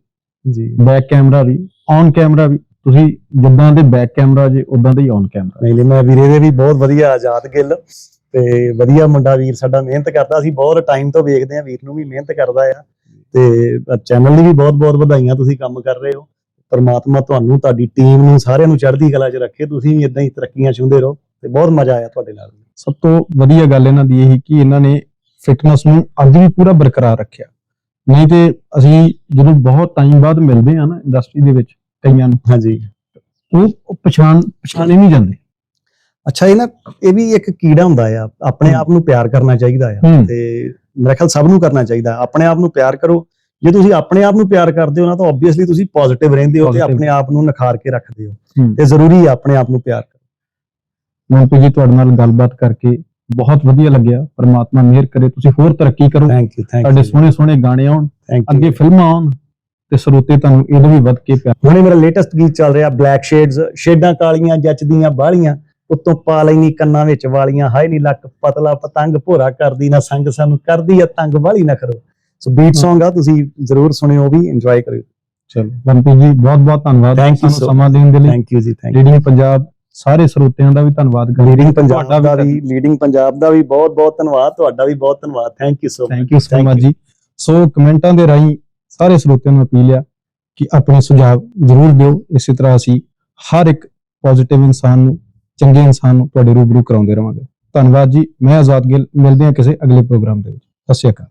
Speaker 1: ਜੀ।
Speaker 2: ਬੈਕ ਕੈਮਰਾ ਵੀ ਔਨ ਕੈਮਰਾ ਵੀ। ਤੁਸੀਂ ਜਿੱਦਾਂ ਦੇ ਬੈਕ ਕੈਮਰਾ ਜੇ ਉਦਾਂ ਦੇ ਹੀ ਔਨ ਕੈਮਰਾ
Speaker 1: ਨਹੀਂ ਨਹੀਂ ਮੈਂ ਵੀਰੇ ਦੇ ਵੀ ਬਹੁਤ ਵਧੀਆ ਆਜ਼ਾਦ ਗਿੱਲ ਤੇ ਵਧੀਆ ਮੁੰਡਾ ਵੀਰ ਸਾਡਾ ਮਿਹਨਤ ਕਰਦਾ। ਅਸੀਂ ਬਹੁਤ ਟਾਈਮ ਤੋਂ ਵੇਖਦੇ ਆ ਵੀਰ ਨੂੰ ਵੀ ਮਿਹਨਤ ਕਰਦਾ ਆ। ਤੇ ਚੈਨਲ ਲਈ ਵੀ ਬਹੁਤ ਬਹੁਤ ਵਧਾਈਆਂ ਤੁਸੀਂ ਕੰਮ ਕਰ ਰਹੇ ਹੋ। ਪਰਮਾਤਮਾ ਤੁਹਾਨੂੰ ਤੁਹਾਡੀ ਟੀਮ ਨੂੰ ਸਾਰਿਆਂ ਨੂੰ ਚੜ੍ਹਦੀ ਕਲਾ 'ਚ ਰੱਖੇ। ਤੁਸੀਂ ਵੀ ਇਦਾਂ ਹੀ ਤਰੱਕੀਆਂ ਛੂੰਦੇ ਰਹੋ ਤੇ ਬਹੁਤ ਮਜ਼ਾ ਆਇਆ ਤੁਹਾਡੇ ਨਾਲ।
Speaker 2: ਸਭ ਤੋਂ ਵਧੀਆ ਗੱਲ ਇਹਨਾਂ ਦੀ ਇਹ ਕਿ ਇਹਨਾਂ ਨੇ ਫਿਟਨੈਸ ਨੂੰ ਅੱਜ ਵੀ ਪੂਰਾ ਬਰਕਰਾਰ ਰੱਖਿਆ। ਨਹੀਂ ਤੇ ਅਸੀਂ ਜਦੋਂ ਬਹੁਤ ਟਾਈਮ ਬਾਅਦ ਮਿਲਦੇ ਆ ਨਾ ਇੰਡਸਟਰੀ ਦੇ ਵਿੱਚ ਕਈਆਂ ਨੂੰ
Speaker 1: ਹਾਂਜੀ।
Speaker 2: ਉਹ ਪਛਾਣ ਪਛਾਣੇ ਨਹੀਂ ਜਾਂਦੇ।
Speaker 1: ਅੱਛਾ ਇਹ ਨਾ ਇਹ ਵੀ ਇੱਕ ਕੀੜਾ ਹੁੰਦਾ ਆ। ਆਪਣੇ। ਆਪ ਨੂੰ ਪਿਆਰ ਕਰਨਾ ਚਾਹੀਦਾ ਆ ਤੇ ਮੇਰੇ ਖਿਆਲ ਸਭ ਨੂੰ ਕਰਨਾ ਚਾਹੀਦਾ। ਆਪਣੇ ਆਪ ਨੂੰ ਪਿਆਰ ਕਰੋ। ਜੇ ਤੁਸੀਂ ਆਪਣੇ ਆਪ ਨੂੰ ਪਿਆਰ ਕਰਦੇ ਹੋ ਨਾ ਤਾਂ ਆਬਵੀਅਸਲੀ ਤੁਸੀਂ ਪੋਜ਼ਿਟਿਵ ਰਹਿੰਦੇ ਹੋ ਤੇ। ਆਪਣੇ ਆਪ ਨੂੰ ਨਿਖਾਰ ਕੇ ਰੱਖਦੇ ਹੋ। ਤੇ ਜ਼ਰੂਰੀ ਹੈ ਆਪਣੇ ਆਪ ਨੂੰ ਪਿਆਰ ਕਰਨਾ
Speaker 2: ਮਨਪ੍ਰੀਤ ਜੀ ਤੁਹਾਡੇ ਨਾਲ ਗੱਲਬਾਤ ਕਰਕੇ ਬਹੁਤ ਵਧੀਆ ਲੱਗਿਆ। ਪਰਮਾਤਮਾ ਮਿਹਰ ਕਰੇ। ਤੁਸੀਂ ਹੋਰ ਤਰੱਕੀ ਕਰੋ।
Speaker 1: ਥੈਂਕ ਯੂ ਥੈਂਕ
Speaker 2: ਤੁਹਾਡੇ
Speaker 1: ਯੂ
Speaker 2: ਸੋਹਣੇ ਸੋਹਣੇ ਗਾਣੇ ਆਉਣ। ਅੱਗੇ ਫਿਲਮਾਂ ਆਉਣ ਤੇ ਸਰੋਤੇ ਤੁਹਾਨੂੰ ਇਹਦੋਂ ਵੀ ਵੱਧ ਕੇ ਪਿਆਰ
Speaker 1: ਹੁਣੇ ਮੇਰਾ ਲੇਟੈਸਟ ਗੀਤ ਚੱਲ ਰਿਹਾ ਬਲੈਕ ਸ਼ੇਡਸ ਸ਼ੇਡਾਂ ਕਾਲੀਆਂ ਜੱਚਦੀਆਂ ਬਾਲੀਆਂ ਉੱਤੋਂ ਪਾ ਲੈਣੀ ਕੰਨਾਂ ਵਿੱਚ ਵਾਲੀਆਂ ਹਾਏ ਨੀ ਲੱਕ ਪਤਲਾ ਪਤੰਗ ਭੋਰਾ ਕਰਦੀ ਨਾ ਸੰਗ ਸਾਨੂੰ ਕਰਦੀ ਆ ਤੰਗ ਵਾਲੀ ਨਾ ਕਰੋ। ਸੋ ਬੀਟ Song ਆ ਤੁਸੀਂ ਜ਼ਰੂਰ ਸੁਣਿਓ ਵੀ ਇੰਜੋਏ ਕਰਿਓ।
Speaker 2: ਚਲੋ ਮਨਪ੍ਰੀਤ ਜੀ ਬਹੁਤ ਬਹੁਤ ਧੰਨਵਾਦ ਸਾਨੂੰ ਸਮਾਂ ਦੇਣ ਦੇ ਲਈ।
Speaker 1: ਥੈਂਕ ਯੂ ਜੀ ਥੈਂਕ ਯੂ
Speaker 2: ਲੀਡਿੰਗ ਪੰਜਾਬ ਸਾਰੇ ਸਰੋਤਿਆਂ ਦਾ ਵੀ ਧੰਨਵਾਦ ਕਰਦਾ
Speaker 1: ਪੰਜਾਬ ਦਾ ਵੀ ਲੀਡਿੰਗ ਪੰਜਾਬ ਦਾ ਵੀ ਬਹੁਤ ਬਹੁਤ ਧੰਨਵਾਦ ਤੁਹਾਡਾ ਵੀ ਬਹੁਤ ਧੰਨਵਾਦ। Thank you so
Speaker 2: thank you so much ਜੀ। ਸੋ ਕਮੈਂਟਾਂ ਦੇ ਰਾਹੀਂ ਸਾਰੇ ਸਰੋਤਿਆਂ ਨੂੰ ਅਪੀਲ ਆ ਕਿ ਆਪਣੇ ਸੁਝਾਅ ਜ਼ਰੂਰ ਦਿਓ। ਇਸੇ ਤਰ੍ਹਾਂ ਅਸੀਂ ਹਰ ਇੱਕ ਪੋਜ਼ਿਟਿਵ ਇਨਸਾਨ ਨੂੰ ਚੰਗੇ ਇਨਸਾਨ ਨੂੰ ਤੁਹਾਡੇ ਰੂਬਰੂ ਕਰਾਉਂਦੇ ਰਵਾਂਗੇ। ਧੰਨਵਾਦ ਜੀ। ਮੈਂ ਆਜ਼ਾਦ ਗਿੱਲ। ਮਿਲਦੇ ਹਾਂ ਕਿਸੇ ਅਗਲੇ ਪ੍ਰੋਗਰਾਮ ਦੇ ਵਿੱਚ। ਸਤਿ ਸ਼੍ਰੀ ਅਕਾਲ।